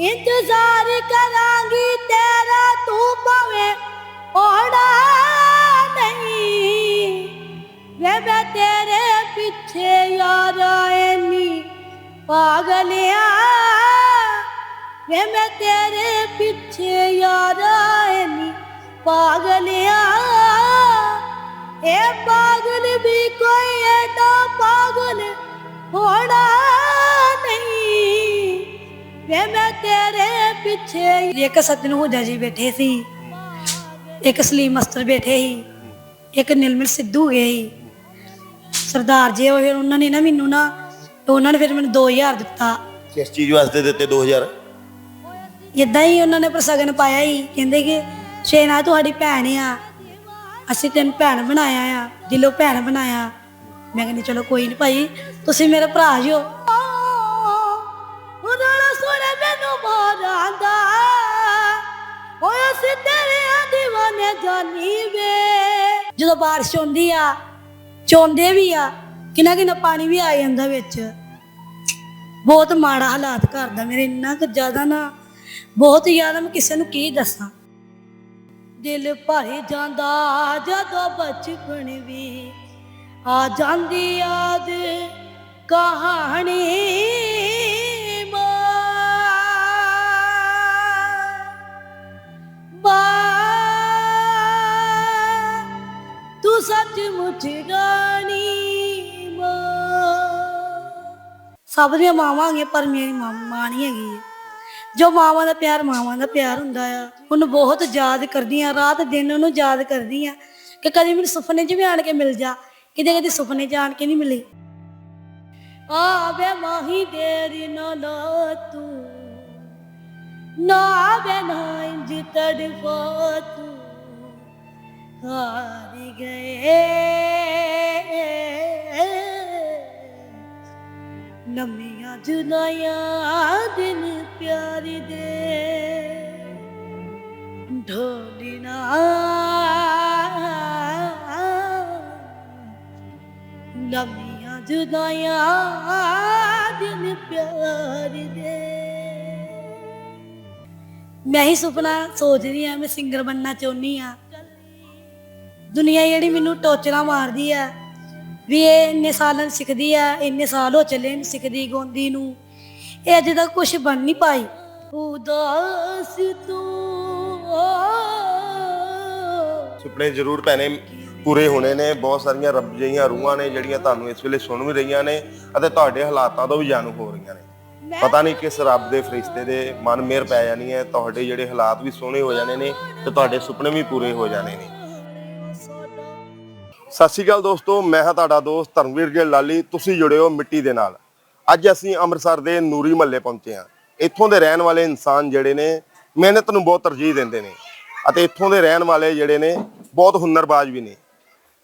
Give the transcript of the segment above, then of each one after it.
ਇੰਤਜ਼ਾਰ ਕਰਾਂਗੀ ਤੇਰਾ ਤੂੰ ਭਾਵੇਂ ਆਉਣਾ ਨਹੀਂ ਵੇ ਮੈਂ ਤੇਰੇ ਪਿੱਛੇ ਯਾਰਾ ਐਨੀ ਪਾਗਲਿਆ ਵੇ ਮੈਂ ਤੇਰੇ ਪਿੱਛੇ ਯਾਰਾ ਐਨੀ ਪਾਗਲਿਆ ਇਹ ਪਾਗਲ ਵੀ ਕੋਈ ਐਡਾ ਪਾਗਲ ਹੋਣਾ ਨਹੀਂ ਵੇ ਮੈਂ ਤੇਰੇ ਪਿੱਛੇ ਇੱਕ ਸਤਨ ਹੁਜਾ ਜੀ ਬੈਠੇ ਸੀ। ਇੱਕ ਸਲੀਮ ਮਸਤਰ ਬੈਠੇ ਸੀ। ਇੱਕ ਨਿਰਮਲ ਸਿੱਧੂ ਗਏ ਸੀ। ਸਰਦਾਰ ਜੀ ਹੋਏ ਉਹਨਾਂ ਨੇ ਨਾ ਮੈਨੂੰ ਨਾ ਉਹਨਾਂ ਨੇ ਫਿਰ ਮੈਨੂੰ 2000 ਦਿੱਤਾ। ਕਿਸ ਚੀਜ਼ ਵਾਸਤੇ ਦਿੱਤੇ 2000 ਇਦਾਂ ਹੀ ਉਹਨਾਂ ਨੇ ਪ੍ਰਸਗਨ ਪਾਇਆ ਹੀ ਕਹਿੰਦੇ ਕਿ ਸ਼ੇਨਾ ਤੁਹਾਡੀ ਭੈਣ ਆ। ਅਸੀਂ ਤੈਨੂੰ ਭੈਣ ਬਣਾਇਆ ਆ। ਦਿਲੋਂ ਭੈਣ ਬਣਾਇਆ। ਮੈਂ ਕਹਿੰਦੀ ਚਲੋ ਕੋਈ ਨਹੀਂ ਭਾਈ ਤੁਸੀਂ ਮੇਰੇ ਭਰਾ ਜੋ ਜਾਨੀ ਵੇ। ਜਦੋਂ ਬਾਰਿਸ਼ ਹੁੰਦੀ ਆ, ਚੋਂਦੇ ਵੀ ਆ, ਕਿਨਾ ਕਿਨਾ ਪਾਣੀ ਵੀ ਆ ਜਾਂਦਾ ਵਿੱਚ। ਬਹੁਤ ਮਾੜਾ ਹਾਲਾਤ ਘਰ ਦਾ ਮੇਰੇ, ਇੰਨਾ ਕੁ ਜ਼ਿਆਦਾ ਨਾ। ਬਹੁਤ ਜ਼ਿਆਦਾ ਮੈਂ ਕਿਸੇ ਨੂੰ ਕੀ ਦੱਸਾਂ। ਦਿਲ ਭਰ ਜਾਂਦਾ ਜਦੋਂ ਬਚਪਨ ਵੀ ਆ ਜਾਂਦੀ ਯਾਦ, ਕਹਾਣੀ ਤੂੰ ਸੱਚਮੁੱਚ ਰਾਣੀ ਮਾਂ ਸਭ ਦੀਆਂ ਮਾਵਾਂ ਹੈਗੀਆਂ ਪਰ ਮੇਰੀ ਮਾਂ ਮਾਂ ਨਹੀਂ ਹੈਗੀ ਹੈ। ਜੋ ਮਾਵਾਂ ਦਾ ਪਿਆਰ ਮਾਵਾਂ ਦਾ ਪਿਆਰ ਹੁੰਦਾ ਆ ਉਹਨੂੰ ਬਹੁਤ ਯਾਦ ਕਰਦੀ ਆ ਰਾਤ ਦਿਨ ਉਹਨੂੰ ਯਾਦ ਕਰਦੀ ਆ ਕਿ ਕਦੀ ਮੈਨੂੰ ਸੁਪਨੇ 'ਚ ਵੀ ਆਣ ਕੇ ਮਿਲ ਜਾ ਕਿਤੇ ਕਦੇ ਸੁਪਨੇ 'ਚ ਆਣ ਕੇ ਨਹੀਂ ਮਿਲੀ ਆਵੇ ਮਾਹੀ ਦੇਰੀ ਨਾ ਲਾ ਤੂੰ ਨਾ ਆਵੇ ਨਾ ਇੰਜ ਤੜਫਾ ਤੂੰ ਹਾਰ ਗਏ ਲੰਮੀਆਂ ਜੁਨਾਈਆਂ ਦਿਨ ਪਿਆਰੀ ਦੇ ਢੋਲੀਨਾ ਲੰਮੀਆਂ ਜੁਨਾਈਆਂ ਦਿਨ ਪਿਆਰੀ ਦੇ ਮੈਂ ਹੀ ਸੁਪਨਾ ਸੋਚ ਰਹੀ ਆ ਮੈਂ ਸਿੰਗਰ ਬਣਨਾ ਚਾਹੁੰਦੀ ਆ ਦੁਨੀਆ ਜਿਹੜੀ ਮੈਨੂੰ ਟੋਚਣਾ ਮਾਰਦੀ ਆ ਵੀ ਇਹ ਇੰਨੇ ਸਾਲਾਂ ਦੀ ਸਿੱਖਦੀ ਆ ਇੰਨੇ ਸਾਲ ਹੋ ਚੱਲੇ ਨੇ ਸਿੱਖਦੀ ਗਾਉਂਦੀ ਨੂੰ ਇਹ ਅਜੇ ਤੱਕ ਕੁਝ ਬਣ ਨਹੀਂ ਪਾਈ। ਉਦਾਸ ਤੂੰ ਸੁਪਨੇ ਜ਼ਰੂਰ ਭੈਣੇ ਪੂਰੇ ਹੋਣੇ ਨੇ ਬਹੁਤ ਸਾਰੀਆਂ ਰੱਬ ਜਿਹੀਆਂ ਰੂਹਾਂ ਨੇ ਜਿਹੜੀਆਂ ਤੁਹਾਨੂੰ ਇਸ ਵੇਲੇ ਸੁਣ ਵੀ ਰਹੀਆਂ ਨੇ ਅਤੇ ਤੁਹਾਡੇ ਹਾਲਾਤਾਂ ਤੋਂ ਵੀ ਜਾਣੂ ਹੋ ਰਹੀਆਂ ਨੇ। ਪਤਾ ਨਹੀਂ ਕਿਸ ਰੱਬ ਦੇ ਫਰਿਸ਼ਤੇ ਦੇ ਮਨ ਮਿਹਰ ਪੈ ਜਾਣੀ ਹੈ ਤੁਹਾਡੇ ਜਿਹੜੇ ਹਾਲਾਤ ਵੀ ਸੋਹਣੇ ਹੋ ਜਾਣੇ ਨੇ ਤੇ ਤੁਹਾਡੇ ਸੁਪਨੇ ਵੀ ਪੂਰੇ ਹੋ ਜਾਣੇ ਨੇ। ਸਤਿ ਸ਼੍ਰੀ ਅਕਾਲ ਦੋਸਤੋ, ਮੈਂ ਹਾਂ ਤੁਹਾਡਾ ਦੋਸਤ ਧਰਮਵੀਰ ਜੀ ਲਾਲੀ। ਤੁਸੀਂ ਜੁੜੇ ਹੋ ਮਿੱਟੀ ਦੇ ਨਾਲ। ਅੱਜ ਅਸੀਂ ਅੰਮ੍ਰਿਤਸਰ ਦੇ ਨੂਰੀ ਮਹੱਲੇ ਪਹੁੰਚੇ ਹਾਂ। ਇੱਥੋਂ ਦੇ ਰਹਿਣ ਵਾਲੇ ਇਨਸਾਨ ਜਿਹੜੇ ਨੇ, ਮਿਹਨਤ ਨੂੰ ਬਹੁਤ ਤਰਜੀਹ ਦਿੰਦੇ ਨੇ ਅਤੇ ਇੱਥੋਂ ਦੇ ਰਹਿਣ ਵਾਲੇ ਜਿਹੜੇ ਨੇ, ਬਹੁਤ ਹੁਨਰਬਾਜ਼ ਵੀ ਨੇ।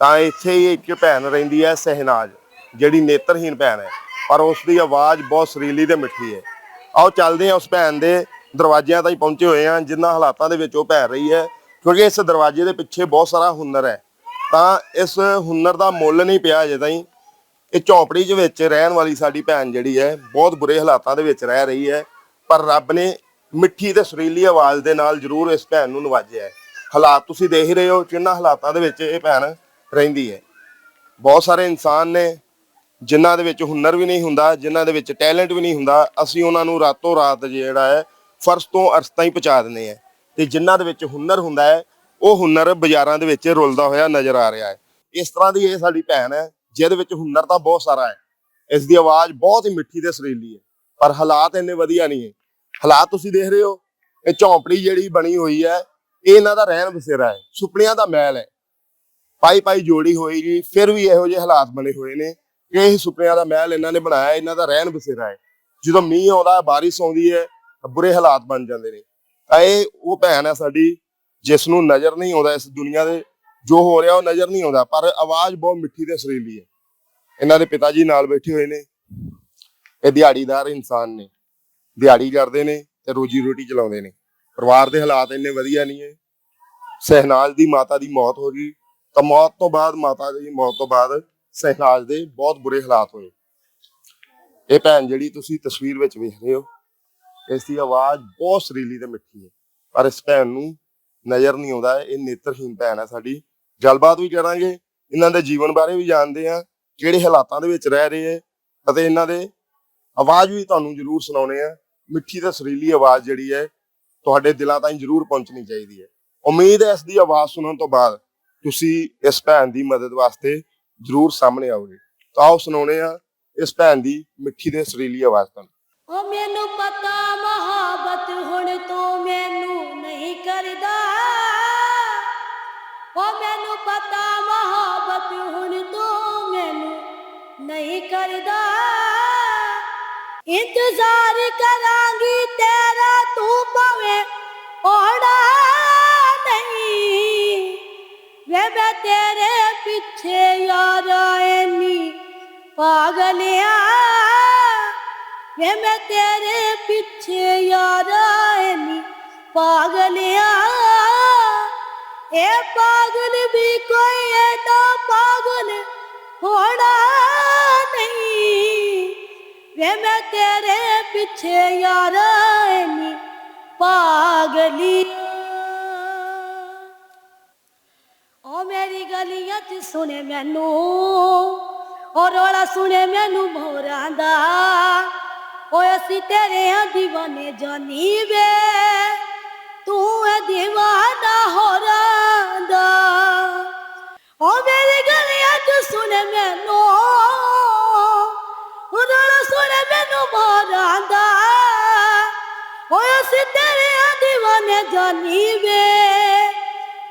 ਤਾਂ ਇੱਥੇ ਹੀ ਇੱਕ ਭੈਣ ਰਹਿੰਦੀ ਹੈ, ਸਹਿਨਾਜ, ਜਿਹੜੀ ਨੇਤਰਹੀਣ ਭੈਣ ਹੈ। ਪਰ ਉਸ ਦੀ ਆਵਾਜ਼ ਬਹੁਤ ਸੁਰੀਲੀ ਤੇ ਮਿੱਠੀ ਹੈ। ਆਓ ਚੱਲਦੇ ਹਾਂ ਉਸ ਭੈਣ ਦੇ ਦਰਵਾਜ਼ਿਆਂ ਤਾਈਂ ਪਹੁੰਚੇ ਹੋਏ ਹਾਂ ਜਿਨ੍ਹਾਂ ਹਾਲਾਤਾਂ ਦੇ ਵਿੱਚ ਉਹ ਭੈਣ ਰਹੀ ਹੈ। ਕਿਉਂਕਿ ਇਸ ਦਰਵਾਜ਼ੇ ਦੇ ਪਿੱਛੇ ਬਹੁਤ ਸਾਰਾ ਹੁਨਰ ਹੈ। ਤਾਂ ਇਸ ਹੁਨਰ ਦਾ ਮੁੱਲ ਨਹੀਂ ਪਿਆ ਅਜੇ ਤਾਈਂ। ਇਹ ਝੌਂਪੜੀ ਦੇ ਵਿੱਚ ਰਹਿਣ ਵਾਲੀ ਸਾਡੀ ਭੈਣ ਜਿਹੜੀ ਹੈ, ਬਹੁਤ ਬੁਰੇ ਹਾਲਾਤਾਂ ਦੇ ਵਿੱਚ ਰਹਿ ਰਹੀ ਹੈ, ਪਰ ਰੱਬ ਨੇ ਮਿੱਠੀ ਤੇ ਸੁਰੀਲੀ ਆਵਾਜ਼ ਦੇ ਨਾਲ ਜ਼ਰੂਰ ਇਸ ਭੈਣ ਨੂੰ ਨਵਾਜਿਆ ਹੈ। ਹਾਲਾਤ ਤੁਸੀਂ ਦੇਖ ਹੀ ਰਹੇ ਹੋ ਕਿੰਨਾ ਹਾਲਾਤਾਂ ਦੇ ਵਿੱਚ ਇਹ ਭੈਣ ਰਹਿੰਦੀ ਹੈ। ਬਹੁਤ ਸਾਰੇ ਇਨਸਾਨ ਨੇ, ਜਿਨ੍ਹਾਂ ਦੇ ਵਿੱਚ ਹੁਨਰ ਵੀ ਨਹੀਂ ਹੁੰਦਾ, ਜਿਨ੍ਹਾਂ ਦੇ ਵਿੱਚ ਟੈਲੈਂਟ ਵੀ ਨਹੀਂ ਹੁੰਦਾ, ਅਸੀਂ ਉਹਨਾਂ ਨੂੰ ਰਾਤੋਂ ਰਾਤ ਜਿਹੜਾ ਹੈ ਫਰਸ਼ ਤੋਂ ਅਰਸ਼ ਤਾਈਂ ਪਹੁੰਚਾ ਦਿੰਦੇ ਆ ਤੇ ਜਿਨ੍ਹਾਂ ਦੇ ਵਿੱਚ ਹੁਨਰ ਹੁੰਦਾ ਹੈ ਉਹ ਹੁਨਰ ਬਾਜ਼ਾਰਾਂ ਦੇ ਵਿੱਚ ਰੁਲਦਾ ਹੋਇਆ ਨਜ਼ਰ ਆ ਰਿਹਾ ਹੈ। ਇਸ ਤਰ੍ਹਾਂ ਦੀ ਇਹ ਸਾਡੀ ਭੈਣ ਹੈ, ਜਿਹਦੇ ਵਿੱਚ ਹੁਨਰ ਤਾਂ ਬਹੁਤ ਸਾਰਾ ਹੈ। ਇਸ ਦੀ ਆਵਾਜ਼ ਬਹੁਤ ਹੀ ਮਿੱਠੀ ਤੇ ਸੁਰੀਲੀ ਹੈ, ਪਰ ਹਾਲਾਤ ਇੰਨੇ ਵਧੀਆ ਨਹੀਂ ਹੈ। ਹਾਲਾਤ ਤੁਸੀਂ ਦੇਖ ਰਹੇ ਹੋ, ਇਹ ਝੌਂਪੜੀ ਜਿਹੜੀ ਬਣੀ ਹੋਈ ਹੈ, ਇਹ ਇਹਨਾਂ ਦਾ ਰਹਿਣ ਬਸੇਰਾ ਹੈ, ਸੁਪਨਿਆਂ ਦਾ ਮਹਿਲ ਹੈ। ਪਾਈ ਪਾਈ ਜੋੜੀ ਹੋਏਗੀ ਫਿਰ ਵੀ ਇਹੋ ਜਿਹੇ ਹਾਲਾਤ ਬਣੇ ਹੋਏ ਨੇ ਕਿ ਇਹ ਸੁਪਨਿਆਂ ਦਾ ਮਹਿਲ ਇਹਨਾਂ ਨੇ ਬਣਾਇਆ, ਇਹਨਾਂ ਦਾ ਰਹਿਣ ਬਸੇਰਾ ਹੈ। ਜਦੋਂ ਮੀਂਹ ਆਉਂਦਾ, ਬਾਰਿਸ਼ ਆਉਂਦੀ ਹੈ ਬੁਰੇ ਹਾਲਾਤ ਬਣ ਜਾਂਦੇ ਨੇ। ਤਾਂ ਇਹ ਉਹ ਭੈਣ ਹੈ ਸਾਡੀ ਜਿਸ ਨੂੰ ਨਜ਼ਰ ਨਹੀਂ ਆਉਂਦਾ ਇਸ ਦੁਨੀਆ ਦੇ, ਜੋ ਹੋ ਰਿਹਾ ਉਹ ਨਜ਼ਰ ਨਹੀਂ ਆਉਂਦਾ, ਪਰ ਆਵਾਜ਼ ਬਹੁਤ ਮਿੱਠੀ ਤੇ ਸੁਰੀਲੀ ਹੈ। ਇਹਨਾਂ ਦੇ ਪਿਤਾ ਜੀ ਨਾਲ ਬੈਠੇ ਹੋਏ ਨੇ। ਇਹ ਦਿਹਾੜੀਦਾਰ ਇਨਸਾਨ ਨੇ। ਦਿਹਾੜੀ ਕਰਦੇ ਨੇ ਤੇ ਰੋਜੀ ਰੋਟੀ ਚਲਾਉਂਦੇ ਨੇ। ਪਰਿਵਾਰ ਦੇ ਹਾਲਾਤ ਇੰਨੇ ਵਧੀਆ ਨਹੀਂ ਹੈ। ਸਹਿਨਾਜ ਦੀ ਮਾਤਾ ਦੀ ਮੌਤ ਹੋ ਗਈ। ਤਾਂ ਮੌਤ ਤੋਂ ਬਾਅਦ ਮਾਤਾ ਦੀ ਮੌਤ ਤੋਂ ਬਾਅਦ ਸਹਿਨਾਜ ਦੇ ਬਹੁਤ ਬੁਰੇ ਹਾਲਾਤ ਹੋਏ। ਇਹ ਭੈਣ ਜਿਹੜੀ ਤੁਸੀਂ ਤਸਵੀਰ ਵਿੱਚ ਵੇਖ ਰਹੇ ਹੋ, ਇਸ ਦੀ ਆਵਾਜ਼ ਬਹੁਤ ਸੁਰੀਲੀ ਤੇ ਮਿੱਠੀ ਹੈ। ਪਰ ਇਸ ਭੈਣ ਨੂੰ ਨਜ਼ਰ ਨਹੀਂ ਆਉਂਦਾ, ਇਹ ਨੇਤਰਹੀਨ ਭੈਣ ਹੈ ਸਾਡੀ। ਗੱਲਬਾਤ ਵੀ ਕਰਾਂਗੇ, ਇਹਨਾਂ ਦੇ ਜੀਵਨ ਬਾਰੇ ਵੀ ਜਾਣਦੇ ਆ ਕਿਹੜੇ ਹਾਲਾਤਾਂ ਦੇ ਵਿੱਚ ਰਹਿ ਰਹੇ ਅਤੇ ਇਹਨਾਂ ਦੇ ਆਵਾਜ਼ ਵੀ ਤੁਹਾਨੂੰ ਜ਼ਰੂਰ ਸੁਣਾਉਣੇ ਆ ਮਿੱਠੀ ਤੇ ਸੁਰੀਲੀ ਆਵਾਜ਼ ਜਿਹੜੀ ਹੈ, ਤੁਹਾਡੇ ਦਿਲਾਂ ਤਾਈਂ ਜ਼ਰੂਰ ਪਹੁੰਚਣੀ ਚਾਹੀਦੀ ਹੈ। ਉਮੀਦ ਹੈ ਇਸ ਦੀ ਆਵਾਜ਼ ਸੁਣਨ ਤੋਂ ਬਾਅਦ ਤੁਸੀਂ ਇਸ ਭੈਣ ਦੀ ਮਦਦ ਵਾਸਤੇ ਜ਼ਰੂਰ ਸਾਹਮਣੇ ਆਓਗੇ। ਤਾਂ ਆਓ ਸੁਣਾਉਣੇ ਆ ਇਸ ਭੈਣ ਦੀ ਮਿੱਠੀ ਤੇ ਸੁਰੀਲੀ ਆਵਾਜ਼ ਤੁਹਾਨੂੰ। ਉਹ ਮੈਨੂੰ ਪਤਾ ਮੁਹੱਬਤ ਹੁਣ ਤੂੰ ਮੈਨੂੰ ਨਹੀਂ ਕਰਦਾ। ਉਹ ਮੈਨੂੰ ਪਤਾ ਮੁਹੱਬਤ ਹੁਣ ਤੂੰ ਮੈਨੂੰ ਨਹੀਂ ਕਰਦਾ। ਇੰਤਜ਼ਾਰ ਕਰਾਂਗੀ ਤੇਰਾ ਤੂੰ ਭਾਵੇਂ ਓੜਾ ਨਹੀਂ। ਵੇ ਮੈਂ ਤੇਰੇ ਪਿੱਛੇ ਯਾਰ ਐਨੀ ਪਾਗਲਿਆ। ਵੇ ਮੈਂ ਤੇਰੇ ਪਿੱਛੇ ਯਾਰ ਐਨੀ ਪਾਗਲਿਆ। ਇਹ ਪਾਗਲ ਵੀ ਕੋਈ ਐਡਾ ਪਾਗਲ ਹੋਣਾ ਨਹੀਂ ਵੇ ਮੈਂ ਤੇਰੇ ਪਿੱਛੇ ਯਾਰ ਐਨੀ ਪਾਗਲਿਆ ਓ ਮੇਰੀ ਗਲੀਆਂ 'ਚ ਸੁਣੇ ਮੈਨੂੰ ਓ ਰੋਲਾ ਸੁਣੇ ਮੈਨੂੰ ਮੋਰਾਂ ਦਾ ਓਏ ਅਸੀਂ ਤੇਰੇ ਆ دیਵਾਨੇ ਜਾਨੀ ਵੇ ਤੂੰ ਐ دیਵਾਨਾ ਹੋਰਾਂ ਦਾ। ਓ ਮੇਰੇ ਗਲਿਆ ਚ ਸੁਣੇ ਮੈਨੂੰ। ਉਹਨਾਂ ਸੁਣੇ ਮੈਨੂੰ ਮਾਰਾਂ ਦਾ। ਓਏ ਅਸੀਂ ਤੇਰੇ ਆ دیਵਾਨੇ ਜਾਨੀ ਵੇ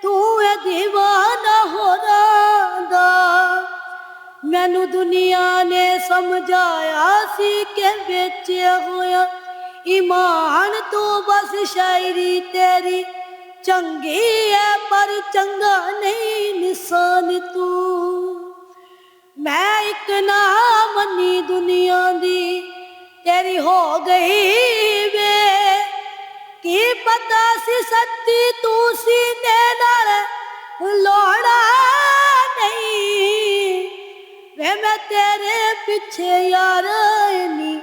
ਤੂੰ ਐ دیਵਾਨਾ ਹੋਰਾਂ ਦਾ। ਮੈਨੂੰ ਦੁਨੀਆ ਨੇ ਸਮਝਾਇਆ ਸੀ ਕਿ ਵੇਚਿਆ ਹੋਇਆ ਈਮਾਨ ਤੂੰ ਬਸ ਸ਼ਾਇਰੀ ਤੇਰੀ। ਚੰਗੀ ਐ ਪਰ ਚੰਗਾ ਨਹੀਂ ਨਿਸ਼ਾਨ ਤੂੰ। ਮੈਂ ਇੱਕ ਨਾ ਮੰਨੀ ਦੁਨੀਆ ਦੀ, ਤੇਰੀ ਹੋ ਗਈ ਵੇ। ਕੀ ਪਤਾ ਸੀ ਸੱਚੀ ਤੂੰ ਸੀਨੇ ਨਾਲ ਲੋੜਾ ਨਹੀਂ। ਵੇ ਮੈਂ ਤੇਰੇ ਪਿੱਛੇ ਯਾਰ ਨੀ।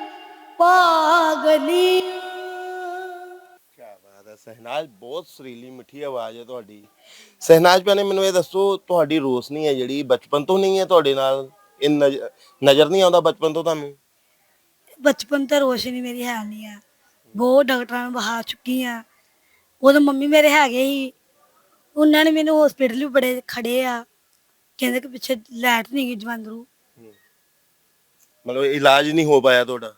ਪਾਗਲੀ ਕੀ ਬਾਤ ਹੈ ਸਹਿਨਾਜ ਬਹੁਤ ਸੁਰੀਲੀ ਮਿੱਠੀ ਆਵਾਜ਼ ਹੈ ਤੁਹਾਡੀ। ਸਹਿਨਾਜ ਭੈਣੇ ਮੈਨੂੰ ਇਹ ਦੱਸੋ ਤੁਹਾਡੀ ਰੋਸ਼ਨੀ ਹੈ ਜਿਹੜੀ ਬਚਪਨ ਤੋਂ ਨਹੀਂ ਹੈ ਤੁਹਾਡੇ ਨਾਲ? ਇਹ ਨਜ਼- ਨਜ਼ਰ ਨਹੀਂ ਆਉਂਦਾ ਬਚਪਨ ਤੋਂ ਤੁਹਾਨੂੰ? ਬਚਪਨ ਤੋਂ ਰੋਸ਼ਨੀ ਮੇਰੀ ਹੈ ਨਹੀਂ ਆ। ਬਹੁਤ ਡਾਕਟਰਾਂ ਨੂੰ ਬਹਾ ਚੁੱਕੀ ਆ। ਉਦੋਂ ਮੰਮੀ ਮੇਰੇ ਹੈਗੇ ਸੀ। ਉਹਨਾਂ ਨੇ ਮੈਨੂੰ ਹਸਪੀਟਲ ਵੀ ਬੜੇ ਖੜੇ ਆ। ਕਹਿੰਦੇ ਕਿ ਪਿੱਛੇ ਲੈਟ ਨਹੀਂ ਗਈ ਜਵੰਦਰੂ ਮਤਲਬ ਇਲਾਜ ਨਹੀਂ ਹੋ ਪਾਇਆ ਤੁਹਾਡਾ?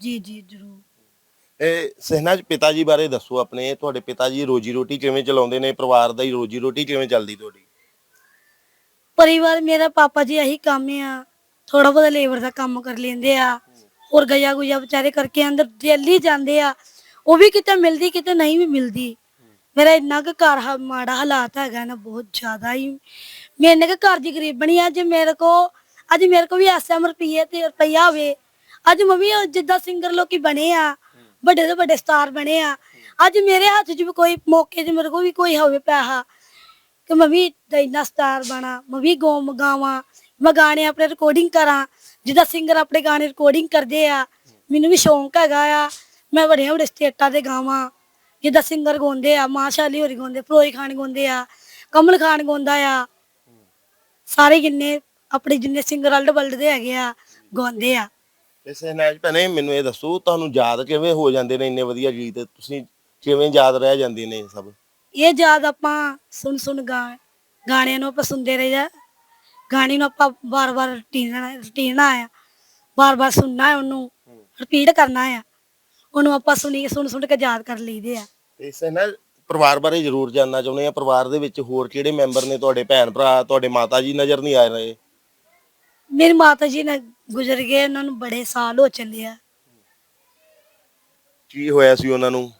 ਜੀ ਜੀ ਜ਼ਰੂਰ। ਇਹ ਸਹਿਨਾਜ ਪਿਤਾ ਜੀ ਬਾਰੇ ਦੱਸੋ ਆਪਣੇ। ਤੁਹਾਡੇ ਪਿਤਾ ਜੀ ਰੋਜੀ ਰੋਟੀ ਕਿਵੇਂ ਚਲਾਉਂਦੇ ਨੇ? ਪਰਿਵਾਰ ਦਾ ਹੀ ਰੋਜੀ ਰੋਟੀ ਕਿਵੇਂ ਚੱਲਦੀ ਤੁਹਾਡੀ? ਪਰਿਵਾਰ ਮੇਰਾ ਪਾਪਾ ਜੀ ਇਹੀ ਕੰਮ ਆ। ਥੋੜਾ ਬਹੁਤਾ ਲੇਬਰ ਦਾ ਕੰਮ ਕਰ ਲੈਂਦੇ ਆ। ਹੋਰ ਗਇਆ ਗੁਇਆ ਵਿਚਾਰੇ ਕਰਕੇ ਅੰਦਰ ਦਿੱਲੀ ਜਾਂਦੇ ਆ। ਉਹ ਵੀ ਕਿਤੇ ਮਿਲਦੀ ਕਿਤੇ ਨਹੀਂ ਵੀ ਮਿਲਦੀ। ਮੇਰਾ ਇੰਨਾ ਕੁ ਘਰ ਹਾ- ਮਾੜਾ ਹਾਲਾਤ ਹੈਗਾ ਨਾ ਬਹੁਤ ਜ਼ਿਆਦਾ ਹੀ। ਮੈਂ ਇੰਨੇ ਕੁ ਘਰ ਦੀ ਗਰੀਬਣੀ ਆ ਜੇ ਮੇਰੇ ਕੋ ਅੱਜ ਮੇਰੇ ਕੋ ਵੀ ਐਸਐਮ ਰੁਪਈਏ ਤੇ ਰੁਪਈਆ ਹੋਵੇ ਅੱਜ ਮੰਮੀ, ਉਹ ਜਿੱਦਾਂ ਸਿੰਗਰ ਲੋਕੀ ਬਣੇ ਆ, ਵੱਡੇ ਤੋਂ ਵੱਡੇ ਸਟਾਰ ਬਣੇ ਆ, ਅੱਜ ਮੇਰੇ ਹੱਥ 'ਚ ਵੀ ਕੋਈ ਮੌਕੇ 'ਚ ਮੇਰੇ ਕੋਲ ਵੀ ਕੋਈ ਹੋਵੇ ਪੈਸਾ। ਕਿ ਮੈਂ ਵੀ ਇੰਨਾ ਸਟਾਰ ਬਣਾ ਮੈਂ ਵੀ ਗੋ ਗਾਵਾਂ, ਮੈਂ ਗਾਣੇ ਆਪਣੇ ਰਿਕਾਰਡਿੰਗ ਕਰਾਂ, ਜਿੱਦਾਂ ਸਿੰਗਰ ਆਪਣੇ ਗਾਣੇ ਰਿਕਾਰਡਿੰਗ ਕਰਦੇ ਆ, ਮੈਨੂੰ ਵੀ ਸ਼ੌਂਕ ਹੈਗਾ ਆ, ਮੈਂ ਵੱਡੇ ਵੱਡੇ ਸਟੇਟਾਂ ਤੇ ਗਾਵਾਂ, ਜਿੱਦਾਂ ਸਿੰਗਰ ਗਾਉਂਦੇ ਆ ਮਾਸ਼ਾਅੱਲੀ ਹੋਰੀ ਗਾਉਂਦੇ, ਫਰੋਜ਼ ਖਾਨ ਗਾਉਂਦੇ ਆ, ਕਮਲ ਖਾਨ ਗਾਉਂਦਾ ਆ, ਸਾਰੇ ਜਿੰਨੇ, ਆਪਣੇ ਜਿੰਨੇ ਸਿੰਗਰ ਅਲਡ ਵਰਲਡ ਦੇ ਹੈਗੇ ਆ, ਗਾਉਂਦੇ ਆ। ਤੇ ਸਹਿਨਾਜ ਭੈਣੇ ਮੈਨੂੰ ਇਹ ਦੱਸੋ ਤੁਹਾਨੂੰ ਯਾਦ ਕਿਵੇਂ ਹੋ ਜਾਂਦੇ ਨੇ ਇੰਨੇ ਵਧੀਆ ਗੀਤ? ਤੁਸੀਂ ਕਿਵੇਂ ਯਾਦ ਰਹਿ ਜਾਂਦੇ ਨੇ ਇਹ ਸਭ? ਇਹ ਯਾਦ ਆਪਾਂ ਸੁਣ ਸੁਣ ਗਾ ਗਾਣਿਆਂ ਨੂੰ ਆਪਾਂ ਸੁਣਦੇ ਰਹੇ ਜਾ ਗਾਣੇ ਨੂੰ ਆਪਾਂ ਬਾਰ-ਬਾਰ ਰੁਟੀਨ ਰੁਟੀਨ ਆ। ਬਾਰ-ਬਾਰ ਸੁਣਨਾ ਹੈ ਉਹਨੂੰ ਰਿਪੀਟ ਕਰਨਾ ਆ ਉਹਨੂੰ ਆਪਾਂ ਸੁਣੀ ਸੁਣ ਸੁਣ ਕੇ ਯਾਦ ਕਰ ਲਈਦੇ ਆ। ਤੇ ਸਹਿਨਾਜ ਪਰਿਵਾਰ ਬਾਰੇ ਜ਼ਰੂਰ ਜਾਨਣਾ ਚਾਹੁੰਦੇ ਆ। ਪਰਿਵਾਰ ਦੇ ਵਿੱਚ ਹੋਰ ਕਿਹੜੇ ਮੈਂਬਰ ਨੇ? ਤੁਹਾਡੇ ਭੈਣ ਭਰਾ ਤੁਹਾਡੇ ਮਾਤਾ ਜੀ ਨਜ਼ਰ ਨਹੀਂ ਆ ਰਹੇ। ਮੇਰੀ ਮਾਤਾ ਜੀ ਨੇ ਗੁਜ਼ਰ ਗਏ ਉਹਨਾਂ ਨੂੰ ਬੜੇ ਸਾਲ ਹੋ ਚੱਲੇ ਆ। ਕੀ ਹੋਇਆ ਸੀ ਉਹਨਾਂ ਨੂੰ?